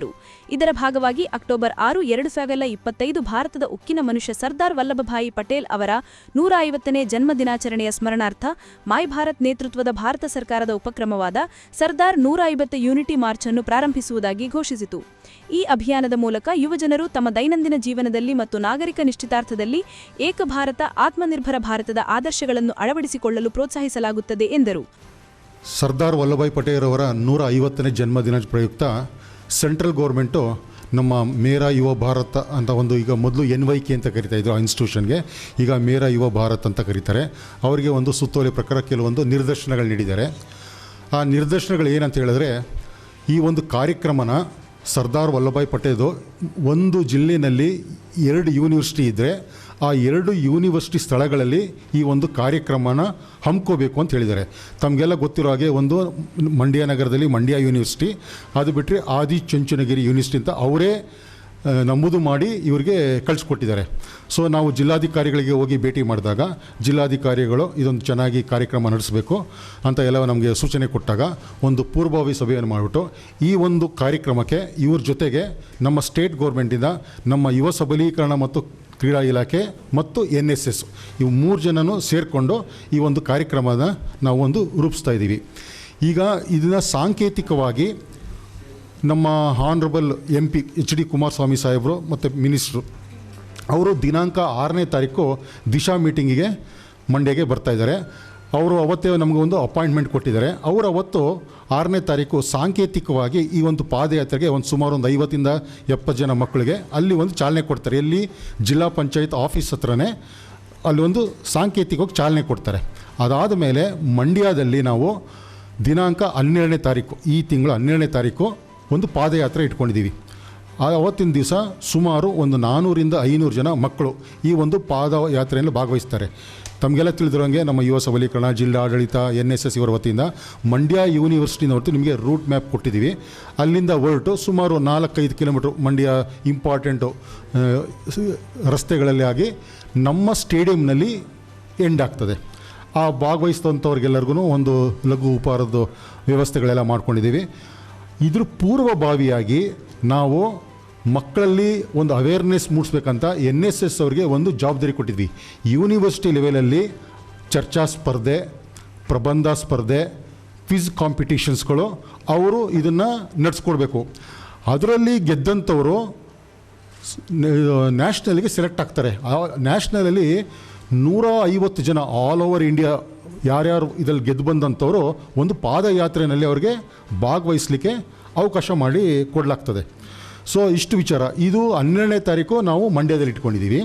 ಇದರ ಭಾಗವಾಗಿ ಅಕ್ಟೋಬರ್ ಆರು, ಎರಡು ಸಾವಿರದ ಇಪ್ಪತ್ತೈದು ಭಾರತದ ಉಕ್ಕಿನ ಮನುಷ್ಯ ಸರ್ದಾರ್ ವಲ್ಲಭಭಾಯಿ ಪಟೇಲ್ ಅವರ ನೂರ ಐವತ್ತನೇ ಜನ್ಮ ದಿನಾಚರಣೆಯ ಸ್ಮರಣಾರ್ಥ ಮೈ ಭಾರತ್ ನೇತೃತ್ವದ ಭಾರತ ಸರ್ಕಾರದ ಉಪಕ್ರಮವಾದ ಸರ್ದಾರ್ ನೂರ ಐವತ್ತು ಯೂನಿಟಿ ಮಾರ್ಚ್ ಅನ್ನು ಪ್ರಾರಂಭಿಸುವುದಾಗಿ ಘೋಷಿಸಿತು. ಈ ಅಭಿಯಾನದ ಮೂಲಕ ಯುವಜನರು ತಮ್ಮ ದೈನಂದಿನ ಜೀವನದಲ್ಲಿ ಮತ್ತು ನಾಗರಿಕ ನಿಶ್ಚಿತಾರ್ಥದಲ್ಲಿ ಏಕ ಭಾರತ, ಆತ್ಮನಿರ್ಭರ ಭಾರತದ ಆದರ್ಶಗಳನ್ನು ಅಳವಡಿಸಿಕೊಳ್ಳಲು ಪ್ರೋತ್ಸಾಹಿಸಲಾಗುತ್ತದೆ ಎಂದರು. ಸರ್ದಾರ್ ವಲ್ಲಭಾಯ್ ಪಟೇಲ್ ಅವರ ನೂರ ಐವತ್ತನೇ ಜನ್ಮದಿನ ಪ್ರಯುಕ್ತ ಸೆಂಟ್ರಲ್ ಗೌರ್ಮೆಂಟು ನಮ್ಮ ಮೇರಾ ಯುವ ಭಾರತ ಅಂತ ಒಂದು ಈಗ ಮೊದಲು ಎನ್ ವೈ ಕೆ ಅಂತ ಕರಿತಾ ಇದ್ರು ಆ ಇನ್ಸ್ಟಿಟ್ಯೂಷನ್ಗೆ, ಈಗ ಮೇರಾ ಯುವ ಭಾರತ್ ಅಂತ ಕರೀತಾರೆ. ಅವರಿಗೆ ಒಂದು ಸುತ್ತೋಲೆ ಪ್ರಕಾರ ಕೆಲವೊಂದು ನಿರ್ದೇಶನಗಳು ನೀಡಿದ್ದಾರೆ. ಆ ನಿರ್ದೇಶನಗಳು ಏನಂತ ಹೇಳಿದ್ರೆ, ಈ ಒಂದು ಕಾರ್ಯಕ್ರಮನ ಸರ್ದಾರ್ ವಲ್ಲಭಾಯ್ ಪಟೇಲ್ ಒಂದು ಜಿಲ್ಲೆಯಲ್ಲಿ ಎರಡು ಯೂನಿವರ್ಸಿಟಿ ಇದ್ದರೆ ಆ ಎರಡು ಯೂನಿವರ್ಸಿಟಿ ಸ್ಥಳಗಳಲ್ಲಿ ಈ ಒಂದು ಕಾರ್ಯಕ್ರಮನ ಹಮ್ಕೋಬೇಕು ಅಂತ ಹೇಳಿದ್ದಾರೆ. ತಮಗೆಲ್ಲ ಗೊತ್ತಿರೋ ಹಾಗೆ ಒಂದು ಮಂಡ್ಯ ನಗರದಲ್ಲಿ ಮಂಡ್ಯ ಯೂನಿವರ್ಸಿಟಿ, ಅದು ಬಿಟ್ಟರೆ ಆದಿ ಚುಂಚನಗಿರಿ ಯೂನಿವರ್ಸಿಟಿ ಅಂತ ಅವರೇ ನಮೂದು ಮಾಡಿ ಇವರಿಗೆ ಕಳಿಸ್ಕೊಟ್ಟಿದ್ದಾರೆ. ಸೊ ನಾವು ಜಿಲ್ಲಾಧಿಕಾರಿಗಳಿಗೆ ಹೋಗಿ ಭೇಟಿ ಮಾಡಿದಾಗ ಜಿಲ್ಲಾಧಿಕಾರಿಗಳು ಇದೊಂದು ಚೆನ್ನಾಗಿ ಕಾರ್ಯಕ್ರಮ ನಡೆಸಬೇಕು ಅಂತ ಎಲ್ಲ ನಮಗೆ ಸೂಚನೆ ಕೊಟ್ಟಾಗ ಒಂದು ಪೂರ್ವಭಾವಿ ಸಭೆಯನ್ನು ಮಾಡಿಬಿಟ್ಟು ಈ ಒಂದು ಕಾರ್ಯಕ್ರಮಕ್ಕೆ ಇವ್ರ ಜೊತೆಗೆ ನಮ್ಮ ಸ್ಟೇಟ್ ಗೌರ್ಮೆಂಟಿಂದ ನಮ್ಮ ಯುವ ಸಬಲೀಕರಣ ಮತ್ತು ಕ್ರೀಡಾ ಇಲಾಖೆ ಮತ್ತು ಎನ್ ಎಸ್ ಎಸ್ ಇವು ಮೂರು ಜನನೂ ಸೇರಿಕೊಂಡು ಈ ಒಂದು ಕಾರ್ಯಕ್ರಮನ ನಾವು ಒಂದು ರೂಪಿಸ್ತಾ ಇದ್ದೀವಿ. ಈಗ ಇದನ್ನು ಸಾಂಕೇತಿಕವಾಗಿ ನಮ್ಮ honourable M P H D Kumaraswamy ಸಾಹೇಬರು ಮತ್ತು ಮಿನಿಸ್ಟ್ರು ಅವರು ದಿನಾಂಕ ಆರನೇ ತಾರೀಕು ದಿಶಾ ಮೀಟಿಂಗಿಗೆ ಮಂಡ್ಯಗೆ ಬರ್ತಾ ಇದ್ದಾರೆ. ಅವರು ಅವತ್ತೇ ನಮಗೆ ಒಂದು ಅಪಾಯಿಂಟ್ಮೆಂಟ್ ಕೊಟ್ಟಿದ್ದಾರೆ. ಅವರು ಅವತ್ತು ಆರನೇ ತಾರೀಕು ಸಾಂಕೇತಿಕವಾಗಿ ಈ ಒಂದು ಪಾದಯಾತ್ರೆಗೆ ಒಂದು ಸುಮಾರು ಒಂದು ಐವತ್ತಿಂದ ಎಪ್ಪತ್ತು ಜನ ಮಕ್ಕಳಿಗೆ ಅಲ್ಲಿ ಒಂದು ಚಾಲನೆ ಕೊಡ್ತಾರೆ. ಇಲ್ಲಿ ಜಿಲ್ಲಾ ಪಂಚಾಯತ್ ಆಫೀಸ್ ಹತ್ರನೇ ಅಲ್ಲಿ ಒಂದು ಸಾಂಕೇತಿಕವಾಗಿ ಚಾಲನೆ ಕೊಡ್ತಾರೆ. ಅದಾದ ಮೇಲೆ ಮಂಡ್ಯದಲ್ಲಿ ನಾವು ದಿನಾಂಕ ಹನ್ನೆರಡನೇ ತಾರೀಕು, ಈ ತಿಂಗಳು ಹನ್ನೆರಡನೇ ತಾರೀಕು ಒಂದು ಪಾದಯಾತ್ರೆ ಇಟ್ಕೊಂಡಿದ್ದೀವಿ. ಆ ಅವತ್ತಿನ ದಿವಸ ಸುಮಾರು ಒಂದು ನಾನ್ನೂರಿಂದ ಐನೂರು ಜನ ಮಕ್ಕಳು ಈ ಒಂದು ಪಾದಯಾತ್ರೆಯಲ್ಲಿ ಭಾಗವಹಿಸ್ತಾರೆ. ತಮಗೆಲ್ಲ ತಿಳಿದಿರೋಂಗೆ ನಮ್ಮ ಯುವ ಸಬಲೀಕರಣ ಜಿಲ್ಲಾಡಳಿತ ಎನ್ ಎಸ್ ಎಸ್ ಇವರ ವತಿಯಿಂದ ಮಂಡ್ಯ ಯೂನಿವರ್ಸಿಟಿನ ಹೊರತು ನಿಮಗೆ ರೂಟ್ ಮ್ಯಾಪ್ ಕೊಟ್ಟಿದ್ದೀವಿ. ಅಲ್ಲಿಂದ ಹೊರಟು ಸುಮಾರು ನಾಲ್ಕೈದು ಕಿಲೋಮೀಟ್ರ್ ಮಂಡ್ಯ ಇಂಪಾರ್ಟೆಂಟು ರಸ್ತೆಗಳಲ್ಲಿ ಆಗಿ ನಮ್ಮ ಸ್ಟೇಡಿಯಂನಲ್ಲಿ ಎಂಡ್ ಆಗ್ತದೆ. ಆ ಭಾಗವಹಿಸಿದಂಥವ್ರಿಗೆಲ್ಲರಿಗೂ ಒಂದು ಲಘು ಉಪಹಾರದ ವ್ಯವಸ್ಥೆಗಳೆಲ್ಲ ಮಾಡ್ಕೊಂಡಿದ್ದೀವಿ. ಇದ್ರ ಪೂರ್ವಭಾವಿಯಾಗಿ ನಾವು ಮಕ್ಕಳಲ್ಲಿ ಒಂದು ಅವೇರ್ನೆಸ್ ಮೂಡಿಸ್ಬೇಕಂತ ಎನ್ ಎಸ್ ಎಸ್ ಅವ್ರಿಗೆ ಒಂದು ಜವಾಬ್ದಾರಿ ಕೊಟ್ಟಿದ್ವಿ. ಯೂನಿವರ್ಸಿಟಿ ಲೆವೆಲಲ್ಲಿ ಚರ್ಚಾ ಸ್ಪರ್ಧೆ, ಪ್ರಬಂಧ ಸ್ಪರ್ಧೆ ಕ್ವಿಜ್ ಕಾಂಪಿಟಿಷನ್ಸ್ಗಳು ಅವರು ಇದನ್ನು ನಡೆಸ್ಕೊಡ್ಬೇಕು. ಅದರಲ್ಲಿ ಗೆದ್ದಂಥವರು ನ್ಯಾಷನಲ್ಗೆ ಸೆಲೆಕ್ಟ್ ಆಗ್ತಾರೆ. ಆ ನ್ಯಾಷನಲಲ್ಲಿ ನೂರ ಐವತ್ತು ಜನ ಆಲ್ ಓವರ್ ಇಂಡಿಯಾ ಯಾರ್ಯಾರು ಇದರಲ್ಲಿ ಗೆದ್ದು ಬಂದಂಥವರು ಒಂದು ಪಾದಯಾತ್ರೆಯಲ್ಲಿ ಅವ್ರಿಗೆ ಭಾಗವಹಿಸಲಿಕ್ಕೆ ಅವಕಾಶ ಮಾಡಿ ಕೊಡಲಾಗ್ತದೆ. ಸೊ ಇಷ್ಟು ವಿಚಾರ. ಇದು ಹನ್ನೆರಡನೇ ತಾರೀಕು ನಾವು ಮಂಡ್ಯದಲ್ಲಿ ಇಟ್ಕೊಂಡಿದ್ದೀವಿ.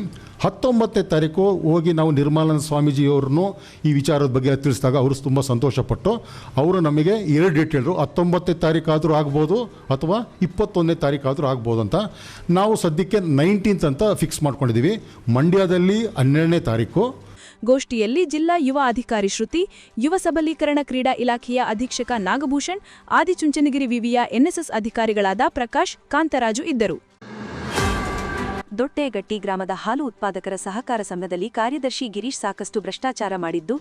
ಹತ್ತೊಂಬತ್ತನೇ ತಾರೀಕು ಹೋಗಿ ನಾವು ನಿರ್ಮಲಾನಂದ ಸ್ವಾಮೀಜಿಯವ್ರನ್ನೂ ಈ ವಿಚಾರದ ಬಗ್ಗೆ ತಿಳಿಸಿದಾಗ ಅವರು ತುಂಬ ಸಂತೋಷಪಟ್ಟು ಅವರು ನಮಗೆ ಎರಡು ಡೇಟ್ ಹೇಳಿದ್ರು. ಹತ್ತೊಂಬತ್ತನೇ ತಾರೀಕಾದರೂ ಆಗ್ಬೋದು ಅಥವಾ ಇಪ್ಪತ್ತೊಂದನೇ ತಾರೀಕಾದರೂ ಆಗ್ಬೋದು ಅಂತ. ನಾವು ಸದ್ಯಕ್ಕೆ ನೈನ್ಟೀನ್ತ್ ಅಂತ ಫಿಕ್ಸ್ ಮಾಡ್ಕೊಂಡಿದ್ದೀವಿ. ಮಂಡ್ಯದಲ್ಲಿ ಹನ್ನೆರಡನೇ ತಾರೀಕು. ಗೋಷ್ಠಿಯಲ್ಲಿ ಜಿಲ್ಲಾ ಯುವ ಅಧಿಕಾರಿ ಶ್ರುತಿ, ಯುವ ಸಬಲೀಕರಣ ಕ್ರೀಡಾ ಇಲಾಖೆಯ ಅಧೀಕ್ಷಕ ನಾಗಭೂಷಣ್, ಆದಿಚುಂಚನಗಿರಿ ವಿವಿಯ ಎನ್ಎಸ್ಎಸ್ ಅಧಿಕಾರಿಗಳಾದ ಪ್ರಕಾಶ್, ಕಾಂತರಾಜು ಇದ್ದರು. ದೊಟ್ಟೆಗಟ್ಟಿ ಗ್ರಾಮದ ಹಾಲು ಉತ್ಪಾದಕರ ಸಹಕಾರ ಸಂಘದಲ್ಲಿ ಕಾರ್ಯದರ್ಶಿ ಗಿರೀಶ್ ಸಾಕಷ್ಟು ಭ್ರಷ್ಟಾಚಾರ ಮಾಡಿದ್ದು,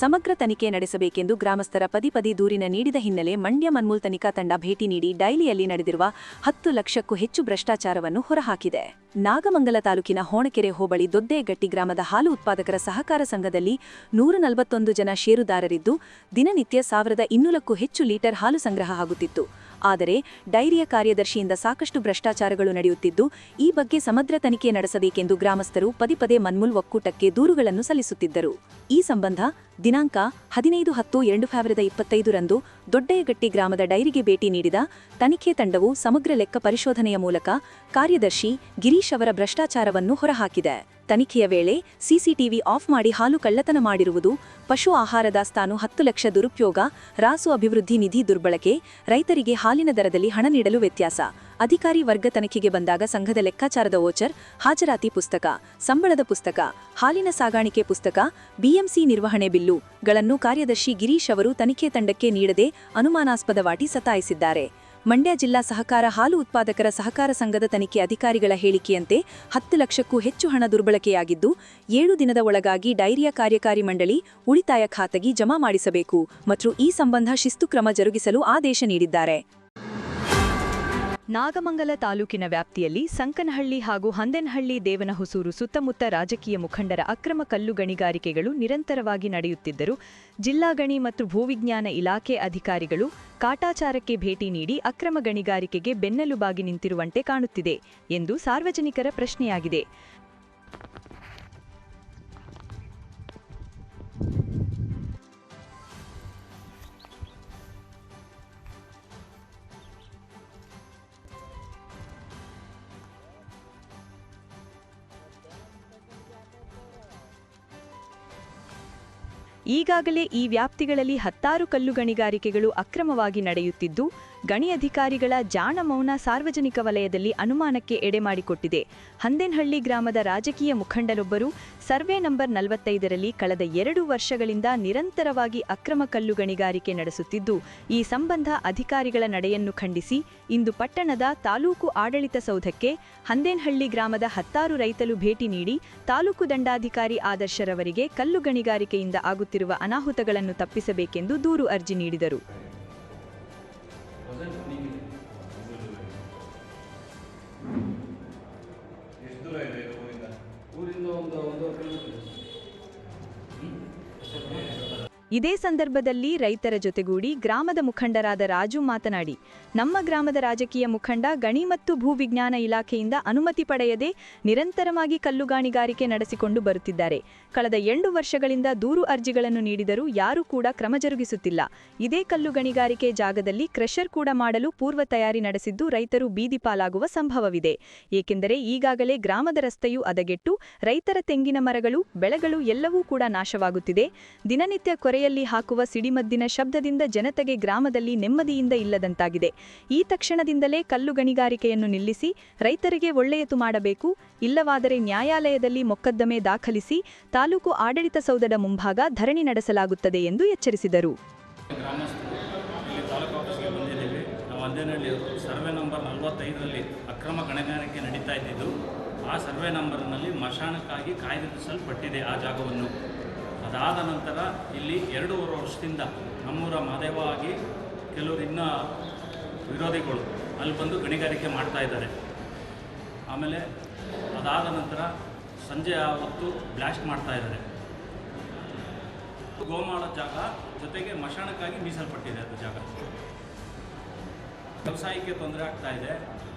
ಸಮಗ್ರ ತನಿಖೆ ನಡೆಸಬೇಕೆಂದು ಗ್ರಾಮಸ್ಥರ ಪದಿ ಪದಿ ದೂರಿನ ನೀಡಿದ ಹಿನ್ನೆಲೆ ಮಂಡ್ಯ ಮನ್ಮೂಲ್ ತನಿಖಾ ತಂಡ ಭೇಟಿ ನೀಡಿ ಡೈಲಿಯಲ್ಲಿ ನಡೆದಿರುವ ಹತ್ತು ಲಕ್ಷಕ್ಕೂ ಹೆಚ್ಚು ಭ್ರಷ್ಟಾಚಾರವನ್ನು ಹೊರಹಾಕಿದೆ. ನಾಗಮಂಗಲ ತಾಲೂಕಿನ ಹೋಣಕೆರೆ ಹೋಬಳಿ ದೊಡ್ಡೇಗಟ್ಟಿ ಗ್ರಾಮದ ಹಾಲು ಉತ್ಪಾದಕರ ಸಹಕಾರ ಸಂಘದಲ್ಲಿ ನೂರ ನಲವತ್ತೊಂದು ಜನ ಷೇರುದಾರರಿದ್ದು, ದಿನನಿತ್ಯ ಸಾವಿರದ ಇನ್ನೂರಕ್ಕೂ ಹೆಚ್ಚು ಲೀಟರ್ ಹಾಲು ಸಂಗ್ರಹ ಆಗುತ್ತಿತ್ತು. ಆದರೆ ಡೈರಿಯ ಕಾರ್ಯದರ್ಶಿಯಿಂದ ಸಾಕಷ್ಟು ಭ್ರಷ್ಟಾಚಾರಗಳು ನಡೆಯುತ್ತಿದ್ದು, ಈ ಬಗ್ಗೆ ಸಮಗ್ರ ತನಿಖೆ ನಡೆಸಬೇಕೆಂದು ಗ್ರಾಮಸ್ಥರು ಪದೇ ಪದೇ ಮನ್ಮೂಲ್ ಒಕ್ಕೂಟಕ್ಕೆ ದೂರುಗಳನ್ನು ಸಲ್ಲಿಸುತ್ತಿದ್ದರು. ಈ ಸಂಬಂಧ ದಿನಾಂಕ ಹದಿನೈದು ಹತ್ತು ಎರಡು ಸಾವಿರದ ಇಪ್ಪತ್ತೈದರಂದು ದೊಡ್ಡಯಗಟ್ಟಿ ಗ್ರಾಮದ ಡೈರಿಗೆ ಭೇಟಿ ನೀಡಿದ ತನಿಖೆ ತಂಡವು ಸಮಗ್ರ ಲೆಕ್ಕ ಪರಿಶೋಧನೆಯ ಮೂಲಕ ಕಾರ್ಯದರ್ಶಿ ಗಿರೀಶ್ ಅವರ ಭ್ರಷ್ಟಾಚಾರವನ್ನು ಹೊರಹಾಕಿದೆ. ತನಿಖೆಯ ವೇಳೆ ಸಿಸಿಟಿವಿ ಆಫ್ ಮಾಡಿ ಹಾಲು ಕಳ್ಳತನ ಮಾಡಿರುವುದು, ಪಶು ಆಹಾರ ದಾಸ್ತಾನು ಹತ್ತು ಲಕ್ಷ ದುರುಪಯೋಗ, ರಾಸು ಅಭಿವೃದ್ಧಿ ನಿಧಿ ದುರ್ಬಳಕೆ, ರೈತರಿಗೆ ಹಾಲಿನ ದರದಲ್ಲಿ ಹಣ ನೀಡಲು ವ್ಯತ್ಯಾಸ. ಅಧಿಕಾರಿ ವರ್ಗ ತನಿಖೆಗೆ ಬಂದಾಗ ಸಂಘದ ಲೆಕ್ಕಾಚಾರದ ಓಚರ್ ಹಾಜರಾತಿ ಪುಸ್ತಕ, ಸಂಬಳದ ಪುಸ್ತಕ, ಹಾಲಿನ ಸಾಗಾಣಿಕೆ ಪುಸ್ತಕ, ಬಿಎಂಸಿ ನಿರ್ವಹಣೆ ಬಿಲ್ಲುಗಳನ್ನು ಕಾರ್ಯದರ್ಶಿ ಗಿರೀಶ್ ಅವರು ತನಿಖೆ ತಂಡಕ್ಕೆ ನೀಡದೆ ಅನುಮಾನಾಸ್ಪದವಾಗಿ ಸತಾಯಿಸಿದ್ದಾರೆ. ಮಂಡ್ಯ ಜಿಲ್ಲಾ ಸಹಕಾರ ಹಾಲು ಉತ್ಪಾದಕರ ಸಹಕಾರ ಸಂಘದ ತನಿಖೆ ಅಧಿಕಾರಿಗಳ ಹೇಳಿಕೆಯಂತೆ ಹತ್ತು ಲಕ್ಷಕ್ಕೂ ಹೆಚ್ಚು ಹಣ ದುರ್ಬಳಕೆಯಾಗಿದ್ದು, ಏಳು ದಿನದ ಒಳಗಾಗಿ ಡೈರಿಯಾ ಕಾರ್ಯಕಾರಿ ಮಂಡಳಿ ಉಳಿತಾಯ ಖಾತೆಗೆ ಜಮಾ ಮಾಡಿಸಬೇಕು ಮತ್ತು ಈ ಸಂಬಂಧ ಶಿಸ್ತು ಕ್ರಮ ಜರುಗಿಸಲು ಆದೇಶ ನೀಡಿದ್ದಾರೆ. ನಾಗಮಂಗಲ ತಾಲೂಕಿನ ವ್ಯಾಪ್ತಿಯಲ್ಲಿ ಸಂಕನಹಳ್ಳಿ ಹಾಗೂ ಹಂದೆನಹಳ್ಳಿ ದೇವನಹುಸೂರು ಸುತ್ತಮುತ್ತ ರಾಜಕೀಯ ಮುಖಂಡರ ಅಕ್ರಮ ಕಲ್ಲು ಗಣಿಗಾರಿಕೆಗಳು ನಿರಂತರವಾಗಿ ನಡೆಯುತ್ತಿದ್ದರೂ ಜಿಲ್ಲಾ ಗಣಿ ಮತ್ತು ಭೂವಿಜ್ಞಾನ ಇಲಾಖೆ ಅಧಿಕಾರಿಗಳು ಕಾಟಾಚಾರಕ್ಕೆ ಭೇಟಿ ನೀಡಿ ಅಕ್ರಮ ಗಣಿಗಾರಿಕೆಗೆ ಬೆನ್ನೆಲುಬಾಗಿ ನಿಂತಿರುವಂತೆ ಕಾಣುತ್ತಿದೆ ಎಂದು ಸಾರ್ವಜನಿಕರ ಪ್ರಶ್ನೆಯಾಗಿದೆ. ಈಗಾಗಲೇ ಈ ವ್ಯಾಪ್ತಿಗಳಲ್ಲಿ ಹತ್ತಾರು ಕಲ್ಲು ಗಣಿಗಾರಿಕೆಗಳು ಅಕ್ರಮವಾಗಿ ನಡೆಯುತ್ತಿದ್ದು ಗಣಿ ಅಧಿಕಾರಿಗಳ ಜಾಣ ಮೌನ ಸಾರ್ವಜನಿಕ ವಲಯದಲ್ಲಿ ಅನುಮಾನಕ್ಕೆ ಎಡೆ ಮಾಡಿಕೊಟ್ಟಿದೆ. ಹಂದೇನಹಳ್ಳಿ ಗ್ರಾಮದ ರಾಜಕೀಯ ಮುಖಂಡರೊಬ್ಬರು ಸರ್ವೆ ನಂಬರ್ ನಲವತ್ತೈದರಲ್ಲಿ ಕಳೆದ ಎರಡು ವರ್ಷಗಳಿಂದ ನಿರಂತರವಾಗಿ ಅಕ್ರಮ ಕಲ್ಲು ಗಣಿಗಾರಿಕೆ ನಡೆಸುತ್ತಿದ್ದು, ಈ ಸಂಬಂಧ ಅಧಿಕಾರಿಗಳ ನಡೆಯನ್ನು ಖಂಡಿಸಿ, ಇಂದು ಪಟ್ಟಣದ ತಾಲೂಕು ಆಡಳಿತ ಸೌಧಕ್ಕೆ ಹಂದೇನಹಳ್ಳಿ ಗ್ರಾಮದ ಹತ್ತಾರು ರೈತರು ಭೇಟಿ ನೀಡಿ, ತಾಲೂಕು ದಂಡಾಧಿಕಾರಿ ಆದರ್ಶರವರಿಗೆ ಕಲ್ಲು ಗಣಿಗಾರಿಕೆಯಿಂದ ಆಗುತ್ತಿರುವ ಅನಾಹುತಗಳನ್ನು ತಪ್ಪಿಸಬೇಕೆಂದು ದೂರು ಅರ್ಜಿ ನೀಡಿದರು. ಇದೇ ಸಂದರ್ಭದಲ್ಲಿ ರೈತರ ಜೊತೆಗೂಡಿ ಗ್ರಾಮದ ಮುಖಂಡರಾದ ರಾಜು ಮಾತನಾಡಿ, ನಮ್ಮ ಗ್ರಾಮದ ರಾಜಕೀಯ ಮುಖಂಡ ಗಣಿ ಮತ್ತು ಭೂವಿಜ್ಞಾನ ಇಲಾಖೆಯಿಂದ ಅನುಮತಿ ಪಡೆಯದೆ ನಿರಂತರವಾಗಿ ಕಲ್ಲುಗಾಣಿಗಾರಿಕೆ ನಡೆಸಿಕೊಂಡು ಬರುತ್ತಿದ್ದಾರೆ. ಕಳೆದ ಎಂಟು ವರ್ಷಗಳಿಂದ ದೂರು ಅರ್ಜಿಗಳನ್ನು ನೀಡಿದರೂ ಯಾರೂ ಕೂಡ ಕ್ರಮ ಜರುಗಿಸುತ್ತಿಲ್ಲ. ಇದೇ ಕಲ್ಲು ಗಣಿಗಾರಿಕೆ ಜಾಗದಲ್ಲಿ ಕ್ರೆಷರ್ ಕೂಡ ಮಾಡಲು ಪೂರ್ವ ತಯಾರಿ ನಡೆಸಿದ್ದು ರೈತರು ಬೀದಿ ಪಾಲಾಗುವ ಸಂಭವವಿದೆ. ಏಕೆಂದರೆ ಈಗಾಗಲೇ ಗ್ರಾಮದ ರಸ್ತೆಯು ಅದಗೆಟ್ಟು ರೈತರ ತೆಂಗಿನ ಮರಗಳು, ಬೆಳೆಗಳು ಎಲ್ಲವೂ ಕೂಡ ನಾಶವಾಗುತ್ತಿದೆ. ದಿನನಿತ್ಯ ಕೊರೆಯಲ್ಲಿ ಹಾಕುವ ಸಿಡಿಮದ್ದಿನ ಶಬ್ದದಿಂದ ಜನತೆಗೆ ಗ್ರಾಮದಲ್ಲಿ ನೆಮ್ಮದಿಯಿಂದ ಇಲ್ಲದಂತಾಗಿದೆ. ಈ ತಕ್ಷಣದಿಂದಲೇ ಕಲ್ಲು ಗಣಿಗಾರಿಕೆಯನ್ನು ನಿಲ್ಲಿಸಿ, ರೈತರಿಗೆ ಒಳ್ಳೆಯತು ಮಾಡಬೇಕು, ಇಲ್ಲವಾದರೆ ನ್ಯಾಯಾಲಯದಲ್ಲಿ ಮೊಕದ್ದಮೆ ದಾಖಲಿಸಿ, ತಾಲೂಕು ಆಡಳಿತ ಸೌಧದ ಮುಂಭಾಗ ಧರಣಿ ನಡೆಸಲಾಗುತ್ತದೆ ಎಂದು ಎಚ್ಚರಿಸಿದರು. ಅಕ್ರಮ ಗಣಿಗಾರಿಕೆ ನಡೀತಾ ಇದ್ದಿದ್ದು, ಆ ಸರ್ವೆ ನಂಬರ್ನಲ್ಲಿ ಮಶಾನಕ್ಕಾಗಿ ಕಾಯ್ದಿರಿಸಲ್ಪಟ್ಟಿದೆ ಆ ಜಾಗವನ್ನು. ಅದಾದ ನಂತರ ಇಲ್ಲಿ ಎರಡೂವರೆ ವರ್ಷದಿಂದ ನಮ್ಮೂರ ಮಾದೇವ ಆಗಿ ಕೆಲವರು ಇನ್ನ ವಿರೋಧಿಗಳು ಅಲ್ಲಿ ಬಂದು ಗಣಿಗಾರಿಕೆ ಮಾಡ್ತಾ ಇದ್ದಾರೆ. ಆಮೇಲೆ ಅದಾದ ನಂತರ ಸಂಜೆ ಹೊತ್ತು ಬ್ಲಾಸ್ಟ್ ಮಾಡ್ತಾ ಇದ್ದಾರೆ. ಗೋಮಾಳ ಜಾಗ ಜೊತೆಗೆ ಮಶಾಣಕ್ಕಾಗಿ ಮೀಸಲ್ಪಟ್ಟಿದೆ ಅದು ಜಾಗ. ವ್ಯವಸಾಯಕ್ಕೆ ತೊಂದರೆ ಆಗ್ತಾ ಇದೆ.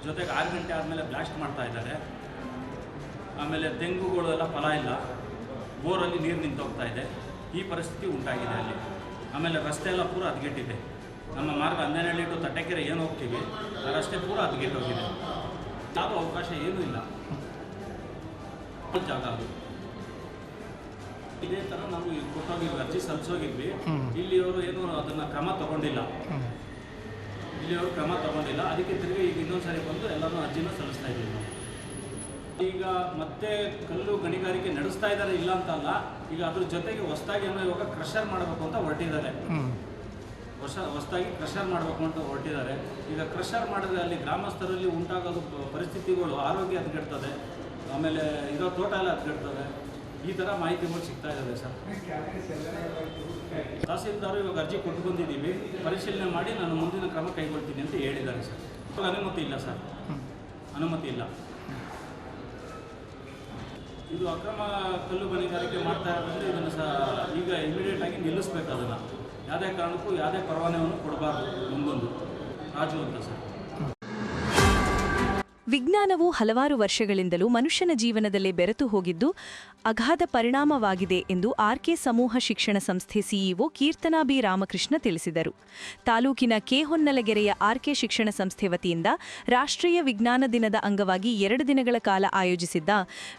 ಜೊತೆಗೆ ಆರು ಗಂಟೆ ಆದಮೇಲೆ ಬ್ಲಾಸ್ಟ್ ಮಾಡ್ತಾ ಇದ್ದಾರೆ. ಆಮೇಲೆ ತೆಂಗುಗಳೆಲ್ಲ ಫಲ ಇಲ್ಲ. ಬೋರಲ್ಲಿ ನೀರು ನಿಂತೋಗ್ತಾ ಇದೆ. ಈ ಪರಿಸ್ಥಿತಿ ಉಂಟಾಗಿದೆ ಅಲ್ಲಿ. ಆಮೇಲೆ ರಸ್ತೆ ಎಲ್ಲ ಪೂರ ಹದಗೆಟ್ಟಿದೆ. ನಮ್ಮ ಮಾರ್ಗ ಹನ್ನೆರಡು ಟು ತಟ್ಟೆಕೆರೆ ಏನು ಹೋಗ್ತೀವಿ ಆ ರಸ್ತೆ ಪೂರ ಹದಗೆಟ್ಟೋಗಿದೆ. ಯಾವ ಅವಕಾಶ ಏನೂ ಇಲ್ಲ. ಜಾಗ ಅದು. ಇದೇ ಥರ ನಾವು ಕೊಟ್ಟೋಗಿದ್ವಿ ಅರ್ಜಿ ಸಲ್ಲಿಸೋಗಿದ್ವಿ ಇಲ್ಲಿಯವರು ಏನು ಅದನ್ನು ಕ್ರಮ ತಗೊಂಡಿಲ್ಲ. ಇಲ್ಲಿಯವರು ಕ್ರಮ ತಗೊಂಡಿಲ್ಲ. ಅದಕ್ಕೆ ತಿರುಗಿ ಈಗ ಇನ್ನೊಂದ್ಸರಿ ಬಂದು ಎಲ್ಲರೂ ಅರ್ಜಿನ ಸಲ್ಲಿಸ್ತಾ ಇದ್ದೀವಿ ನಾವು. ಈಗ ಮತ್ತೆ ಕಲ್ಲು ಗಣಿಗಾರಿಕೆ ನಡೆಸ್ತಾ ಇದ್ದಾರೆ ಇಲ್ಲ ಅಂತ ಅಲ್ಲ ಈಗ ಅದ್ರ ಜೊತೆಗೆ ಹೊಸದಾಗಿ ಏನೋ ಇವಾಗ ಕ್ರಷರ್ ಮಾಡಬೇಕು ಅಂತ ಹೊರಟಿದ್ದಾರೆ. ಹೊಸ ಹೊಸದಾಗಿ ಕ್ರಷರ್ ಮಾಡಬೇಕು ಅಂತ ಹೊರಟಿದ್ದಾರೆ. ಈಗ ಕ್ರಷರ್ ಮಾಡಿದ್ರೆ ಅಲ್ಲಿ ಗ್ರಾಮಸ್ಥರಲ್ಲಿ ಉಂಟಾಗೋದು ಪರಿಸ್ಥಿತಿಗಳು ಆರೋಗ್ಯ ಹದಗೆಡ್ತದೆ ಆಮೇಲೆ ಇರೋ ತೋಟ ಎಲ್ಲ ಹದಗೆಡ್ತದೆ. ಈ ಥರ ಮಾಹಿತಿಗಳು ಸಿಗ್ತಾ ಇದ್ದಾವೆ ಸರ್. ತಹಸೀಲ್ದಾರು ಇವಾಗ ಅರ್ಜಿ ಕೊಟ್ಟು ಬಂದಿದ್ದೀವಿ. ಪರಿಶೀಲನೆ ಮಾಡಿ ನಾನು ಮುಂದಿನ ಕ್ರಮ ಕೈಗೊಳ್ತೀನಿ ಅಂತ ಹೇಳಿದ್ದಾರೆ ಸರ್. ಇವಾಗ ಅನುಮತಿ ಇಲ್ಲ ಸರ್. ಅನುಮತಿ ಇಲ್ಲ. ಇದು ಅಕ್ರಮ ಕಲ್ಲು ಗಣಿಗಾರಿಕೆ ಮಾಡ್ತಾ ಇರೋದ್ರಿಂದ ಇದನ್ನು ಸಹ ಈಗ ಇಮಿಡಿಯೇಟ್ ಆಗಿ ನಿಲ್ಲಿಸ್ಬೇಕು ಅದನ್ನು. ಯಾವುದೇ ಕಾರಣಕ್ಕೂ ಯಾವುದೇ ಪರವಾನೆಯನ್ನು ಕೊಡಬಾರ್ದು ಮುಂದೊಂದು. ರಾಜು ಅಂತ ಸರ್. ವಿಜ್ಞಾನವು ಹಲವಾರು ವರ್ಷಗಳಿಂದಲೂ ಮನುಷ್ಯನ ಜೀವನದಲ್ಲೇ ಬೆರೆತು ಹೋಗಿದ್ದು ಅಗಾಧ ಪರಿಣಾಮವಾಗಿದೆ ಎಂದು ಆರ್ಕೆ ಸಮೂಹ ಶಿಕ್ಷಣ ಸಂಸ್ಥೆ ಸಿಇಒ ಕೀರ್ತನಾ ಬಿ ರಾಮಕೃಷ್ಣ ತಿಳಿಸಿದರು. ತಾಲೂಕಿನ ಕೆಹೊನ್ನಲಗೆರೆಯ ಆರ್ಕೆ ಶಿಕ್ಷಣ ಸಂಸ್ಥೆ ವತಿಯಿಂದ ರಾಷ್ಟ್ರೀಯ ವಿಜ್ಞಾನ ದಿನದ ಅಂಗವಾಗಿ ಎರಡು ದಿನಗಳ ಕಾಲ ಆಯೋಜಿಸಿದ್ದ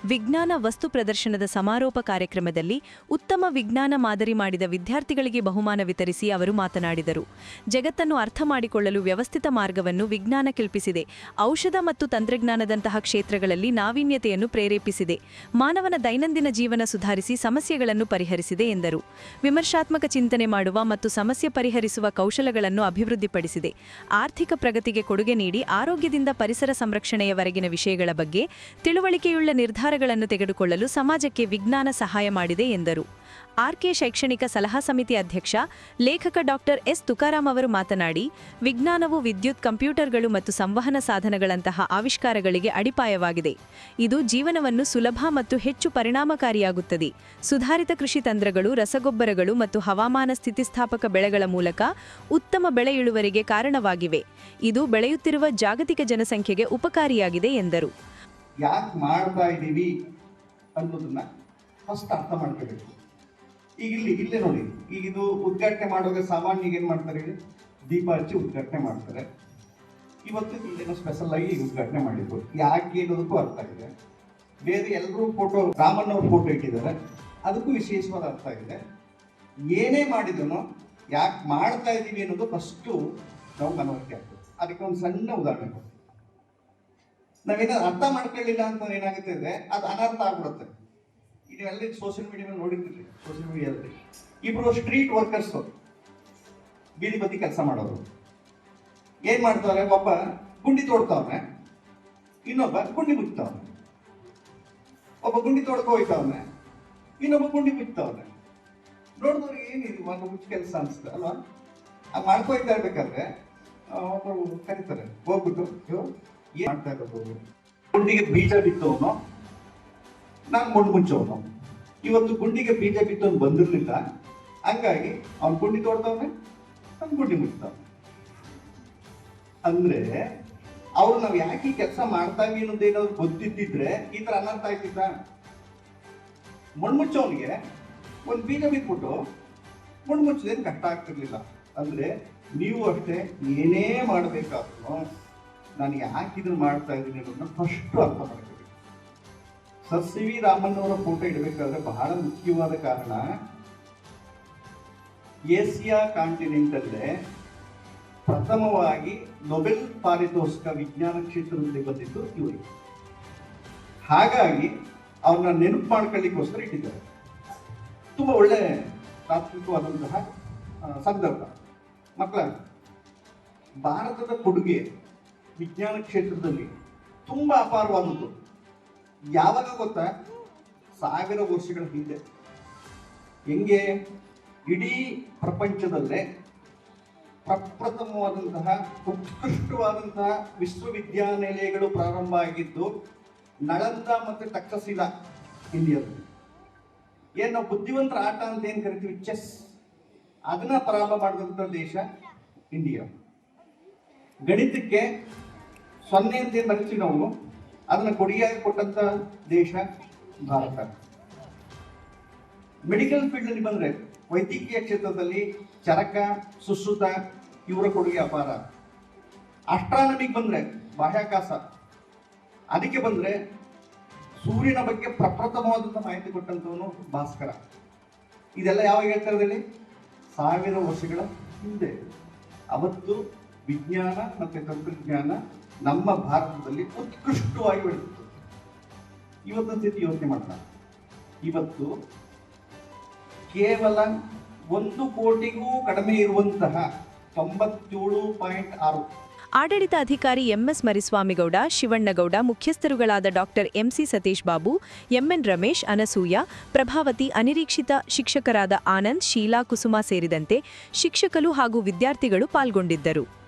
ವಿಜ್ಞಾನ ವಸ್ತು ಪ್ರದರ್ಶನದ ಸಮಾರೋಪ ಕಾರ್ಯಕ್ರಮದಲ್ಲಿ ಉತ್ತಮ ವಿಜ್ಞಾನ ಮಾದರಿ ಮಾಡಿದ ವಿದ್ಯಾರ್ಥಿಗಳಿಗೆ ಬಹುಮಾನ ವಿತರಿಸಿ ಅವರು ಮಾತನಾಡಿದರು. ಜಗತ್ತನ್ನು ಅರ್ಥ ಮಾಡಿಕೊಳ್ಳಲು ವ್ಯವಸ್ಥಿತ ಮಾರ್ಗವನ್ನು ವಿಜ್ಞಾನ ಕಲ್ಪಿಸಿದೆ. ಔಷಧ ಮತ್ತು ತಂತ್ರಜ್ಞಾನದಂತಹ ಕ್ಷೇತ್ರಗಳಲ್ಲಿ ನಾವೀನ್ಯತೆಯನ್ನು ಪ್ರೇರೇಪಿಸಿದೆ. ಮಾನವನ ದೈನಂದಿನ ಜೀವನ ಸುಧಾರಿಸಿ ಸಮಸ್ಯೆಗಳನ್ನು ಪರಿಹರಿಸಿದೆ ಎಂದರು. ವಿಮರ್ಶಾತ್ಮಕ ಚಿಂತನೆ ಮಾಡುವ ಮತ್ತು ಸಮಸ್ಯೆ ಪರಿಹರಿಸುವ ಕೌಶಲಗಳನ್ನು ಅಭಿವೃದ್ಧಿಪಡಿಸಿದೆ. ಆರ್ಥಿಕ ಪ್ರಗತಿಗೆ ಕೊಡುಗೆ ನೀಡಿ ಆರೋಗ್ಯದಿಂದ ಪರಿಸರ ಸಂರಕ್ಷಣೆಯವರೆಗಿನ ವಿಷಯಗಳ ಬಗ್ಗೆ ತಿಳುವಳಿಕೆಯುಳ್ಳ ನಿರ್ಧಾರಗಳನ್ನು ತೆಗೆದುಕೊಳ್ಳಲು ಸಮಾಜಕ್ಕೆ ವಿಜ್ಞಾನ ಸಹಾಯ ಮಾಡಿದೆ ಎಂದರು. ಆರ್ಕೆ ಶೈಕ್ಷಣಿಕ ಸಲಹಾ ಸಮಿತಿ ಅಧ್ಯಕ್ಷ, ಲೇಖಕ ಡಾಕ್ಟರ್ ಎಸ್ ತುಕಾರಾಂ ಅವರು ಮಾತನಾಡಿ, ವಿಜ್ಞಾನವು ವಿದ್ಯುತ್, ಕಂಪ್ಯೂಟರ್ಗಳು ಮತ್ತು ಸಂವಹನ ಸಾಧನಗಳಂತಹ ಆವಿಷ್ಕಾರಗಳಿಗೆ ಅಡಿಪಾಯವಾಗಿದೆ. ಇದು ಜೀವನವನ್ನು ಸುಲಭ ಮತ್ತು ಹೆಚ್ಚು ಪರಿಣಾಮಕಾರಿಯಾಗುತ್ತದೆ. ಸುಧಾರಿತ ಕೃಷಿ ತಂತ್ರಗಳು, ರಸಗೊಬ್ಬರಗಳು ಮತ್ತು ಹವಾಮಾನ ಸ್ಥಿತಿಸ್ಥಾಪಕ ಬೆಳೆಗಳ ಮೂಲಕ ಉತ್ತಮ ಬೆಳೆ ಇಳುವರಿಗೆ ಕಾರಣವಾಗಿವೆ. ಇದು ಬೆಳೆಯುತ್ತಿರುವ ಜಾಗತಿಕ ಜನಸಂಖ್ಯೆಗೆ ಉಪಕಾರಿಯಾಗಿದೆ ಎಂದರು. ಯಾಕೆ ಮಾಡ್ತಾ ಇದ್ದೀವಿ ಅನ್ನೋದನ್ನ ಫಸ್ಟ್ ಅರ್ಥ ಮಾಡ್ಕೋಬೇಕು ಈಗ ಇಲ್ಲಿ, ಇಲ್ಲೇ ನೋಡಿ. ಈಗ ಇದು ಉದ್ಘಾಟನೆ ಮಾಡುವಾಗ ಸಾಮಾನ್ಯ ಏನ್ ಮಾಡ್ತಾರೆ ಹೇಳಿ? ದೀಪ ಹಚ್ಚಿ ಉದ್ಘಾಟನೆ ಮಾಡ್ತಾರೆ. ಇವತ್ತು ಇಲ್ಲೇನೋ ಸ್ಪೆಷಲ್ ಆಗಿ ಉದ್ಘಾಟನೆ ಮಾಡಿದ್ರು. ಯಾಕೆ ಅನ್ನೋದಕ್ಕೂ ಅರ್ಥ ಇದೆ ಬೇರೆ ಎಲ್ಲರೂ ಫೋಟೋ ರಾಮನ್ ಫೋಟೋ ಇಟ್ಟಿದ್ದಾರೆ. ಅದಕ್ಕೂ ವಿಶೇಷವಾದ ಅರ್ಥ ಇದೆ ಏನೇ ಮಾಡಿದ್ರು ಯಾಕೆ ಮಾಡ್ತಾ ಇದ್ದೀವಿ ಅನ್ನೋದು ಫಸ್ಟು ನಾವು ಮನವರಿಕೆ ಆಗ್ತದೆ ಅದಕ್ಕೆ ಒಂದು ಸಣ್ಣ ಉದಾಹರಣೆ ಕೊಡ್ತೀವಿ ನಾವೇನಾದ್ರು ಅರ್ಥ ಮಾಡ್ಕೊಳ್ಳಿಲ್ಲ ಅಂತ ಏನಾಗುತ್ತೆ ಅಂದ್ರೆ ಅದು ಅನರ್ಥ ಆಗ್ಬಿಡುತ್ತೆ. ಇದೆಲ್ಲ ಸೋಷಿಯಲ್ ಮೀಡಿಯಾ ನೋಡಿದ್ರಿ ಸೋಷಿಯಲ್ ಮೀಡಿಯಾದಲ್ಲಿ ಇಬ್ರು ಸ್ಟ್ರೀಟ್ ವರ್ಕರ್ಸ್ ಬೀದಿ ಬದಿ ಕೆಲಸ ಮಾಡೋರು. ಏನ್ ಮಾಡ್ತಾರೆ ಒಬ್ಬ ಗುಂಡಿ ತೋಡ್ತಾವ್ರೆ ಇನ್ನೊಬ್ಬ ಗುಂಡಿ ಮುಚ್ತಾವನೆ ಒಬ್ಬ ಗುಂಡಿ ತೋಡ್ಕೊ ಹೋಯ್ತಾವನೆ. ಇನ್ನೊಬ್ಬ ಗುಂಡಿ ಮುಚ್ತಾವನೆ ನೋಡಿದವ್ರಿಗೆ ಏನಿದು ಒಂದು ಮುಚ್ಚ ಕೆಲಸ ಅನ್ಸುತ್ತೆ ಅಲ್ವಾ? ಆ ಮಾಡ್ಕೊಯ್ತಾ ಇರ್ಬೇಕಾದ್ರೆ ಒಬ್ಬರು ಕರೀತಾರೆ. ಹೋಗ್ಬಿಟ್ಟು "ಅಯ್ಯೋ, ಏನ್ ಮಾಡ್ತಾ ಇರೋದು? ಗುಂಡಿಗೆ ಬೀಜ ಬಿತ್ತವನು ನಾನು ಮೊಂಡು ಮುಂಚವನು ಇವತ್ತು ಗುಂಡಿಗೆ ಬೀಜ ಬಿತ್ತವನು ಬಂದಿರಲಿಲ್ಲ. ಹಂಗಾಗಿ ಅವನು ಗುಂಡಿ ತೋಡ್ತಾವನೆ ಅವ್ನು ಗುಂಡಿ ಮುಚ್ತಾವ ಅಂದ್ರೆ ಅವ್ರು ನಾವು ಯಾಕೆ ಕೆಲಸ ಮಾಡ್ತಾವಿ ಅನ್ನೋದು ಏನಾದ್ರು ಗೊತ್ತಿದ್ದಿದ್ರೆ ಈ ತರ ಅನರ್ಥ ಆಯ್ತಿದ್ದ ಮಣ್ಮುಚ್ಚವನಿಗೆ ಒಂದು ಬೀಜ ಬಿಟ್ಬಿಟ್ಟು ಮಣ್ಣು ಮುಚ್ಚೋದೇನು ಕಷ್ಟ ಆಗ್ತಿರ್ಲಿಲ್ಲ. ಅಂದ್ರೆ ನೀವು ಅಷ್ಟೇ ಏನೇ ಮಾಡಬೇಕಾದ್ರೂ ನಾನು ಯಾಕೆ ಇದನ್ನ ಮಾಡ್ತಾ ಇದ್ದೀನಿ ಅನ್ನೋದನ್ನ ಫಸ್ಟ್ ಅರ್ಥ ಮಾಡ್ಕೋಬೇಕು ಸರ್ ಸಿ ವಿ ರಾಮನ್ ಅವರ ಫೋಟೋ ಇಡಬೇಕಾದ್ರೆ ಬಹಳ ಮುಖ್ಯವಾದ ಕಾರಣ ಏಷ್ಯಾ ಕಾಂಟಿನೆಂಟ್ ಅಲ್ಲೇ ಪ್ರಥಮವಾಗಿ ನೊಬೆಲ್ ಪಾರಿತೋಷಿಕ ವಿಜ್ಞಾನ ಕ್ಷೇತ್ರದಲ್ಲಿ ಬಂದಿದ್ದು ಇವರಿಗೆ ಹಾಗಾಗಿ ಅವ್ರನ್ನ ನೆನಪು ಮಾಡ್ಕೊಳ್ಳಿಕ್ಕೋಸ್ಕರ ಇಟ್ಟಿದ್ದಾರೆ. ತುಂಬಾ ಒಳ್ಳೆ ತಾತ್ವಿಕವಾದಂತಹ ಸಂದರ್ಭ. ಮಕ್ಕಳ, ಭಾರತದ ಕೊಡುಗೆ ವಿಜ್ಞಾನ ಕ್ಷೇತ್ರದಲ್ಲಿ ತುಂಬಾ ಅಪಾರವಾದದ್ದು. ಯಾವಾಗ ಗೊತ್ತಾ? ಸಾವಿರ ವರ್ಷಗಳ ಹಿಂದೆ. ಹೆಂಗೆ? ಇಡೀ ಪ್ರಪಂಚದಲ್ಲೇ ಪ್ರಪ್ರಥಮವಾದಂತಹ ಉತ್ಕೃಷ್ಟವಾದಂತಹ ವಿಶ್ವವಿದ್ಯಾನಿಲಯಗಳು ಪ್ರಾರಂಭ ಆಗಿದ್ದು, ನಳಂದ ಮತ್ತು ತಕ್ಷಶಿಲಾ ಇಂಡಿಯಾದಲ್ಲಿ ಏನು ನಾವು ಬುದ್ಧಿವಂತರ ಆಟ ಅಂತ ಏನು ಕರಿತೀವಿ? ಚೆಸ್. ಅದನ್ನ ಪ್ರಾರಂಭ ಮಾಡಿದಂಥ ದೇಶ ಇಂಡಿಯಾ. ಗಣಿತಕ್ಕೆ ಸೊನ್ನೆ ಅಂತ ಏನ್ ಬರ್ತೀವಿ ನಾವು? ಅದನ್ನ ಕೊಡುಗೆಯಾಗಿ ಕೊಟ್ಟಂತ ದೇಶ ಭಾರತ. ಮೆಡಿಕಲ್ ಫೀಲ್ಡ್ ಅಲ್ಲಿ ಬಂದ್ರೆ ವೈದ್ಯಕೀಯ ಕ್ಷೇತ್ರದಲ್ಲಿ ಚರಕ, ಸುಶ್ರುತ ಇವರ ಕೊಡುಗೆ ಅಪಾರ. ಅಸ್ಟ್ರಾನಮಿಗೆ ಬಂದ್ರೆ ಬಾಹ್ಯಾಕಾಶ. ಅದಕ್ಕೆ ಬಂದ್ರೆ ಸೂರ್ಯನ ಬಗ್ಗೆ ಪ್ರಪ್ರಥಮವಾದಂಥ ಮಾಹಿತಿ ಕೊಟ್ಟಂತವನು ಭಾಸ್ಕರ. ಇದೆಲ್ಲ ಯಾವಾಗ ಹೇಳ್ತಾರೆ ಇರೋದಲ್ಲಿ ಸಾವಿರ ವರ್ಷಗಳ ಹಿಂದೆ. ಅವತ್ತು ವಿಜ್ಞಾನ ಮತ್ತೆ ತಂತ್ರಜ್ಞಾನ ನಮ್ಮ ಭಾರತದಲ್ಲಿ ಉತ್ಕೃಷ್ಟವಾಗಿ ಬೆಳೆದಿತ್ತು. ಇವತ್ತಿನ ಸ್ಥಿತಿ ಯೋಚನೆ ಮಾಡ್ತಾರೆ ಇವತ್ತು ಕೇವಲ ಒಂದು ಕೋಟಿಗೂ ಕಡಿಮೆ ಇರುವಂತಹ ತೊಂಬತ್ತೇಳು ಪಾಯಿಂಟ್ ಆರು. ಆಡಳಿತಾಧಿಕಾರಿ M S ಮರಿಸ್ವಾಮಿಗೌಡ, Shivannagowda, ಮುಖ್ಯಸ್ಥರುಗಳಾದ doctor M C Satish Babu M N Ramesh Anasuya, Prabhavathi ಅನಿರೀಕ್ಷಿತ ಶಿಕ್ಷಕರಾದ ಆನಂದ್, ಶೀಲಾ ಕುಸುಮ ಸೇರಿದಂತೆ ಶಿಕ್ಷಕರು ಹಾಗೂ ವಿದ್ಯಾರ್ಥಿಗಳು ಪಾಲ್ಗೊಂಡಿದ್ದರು.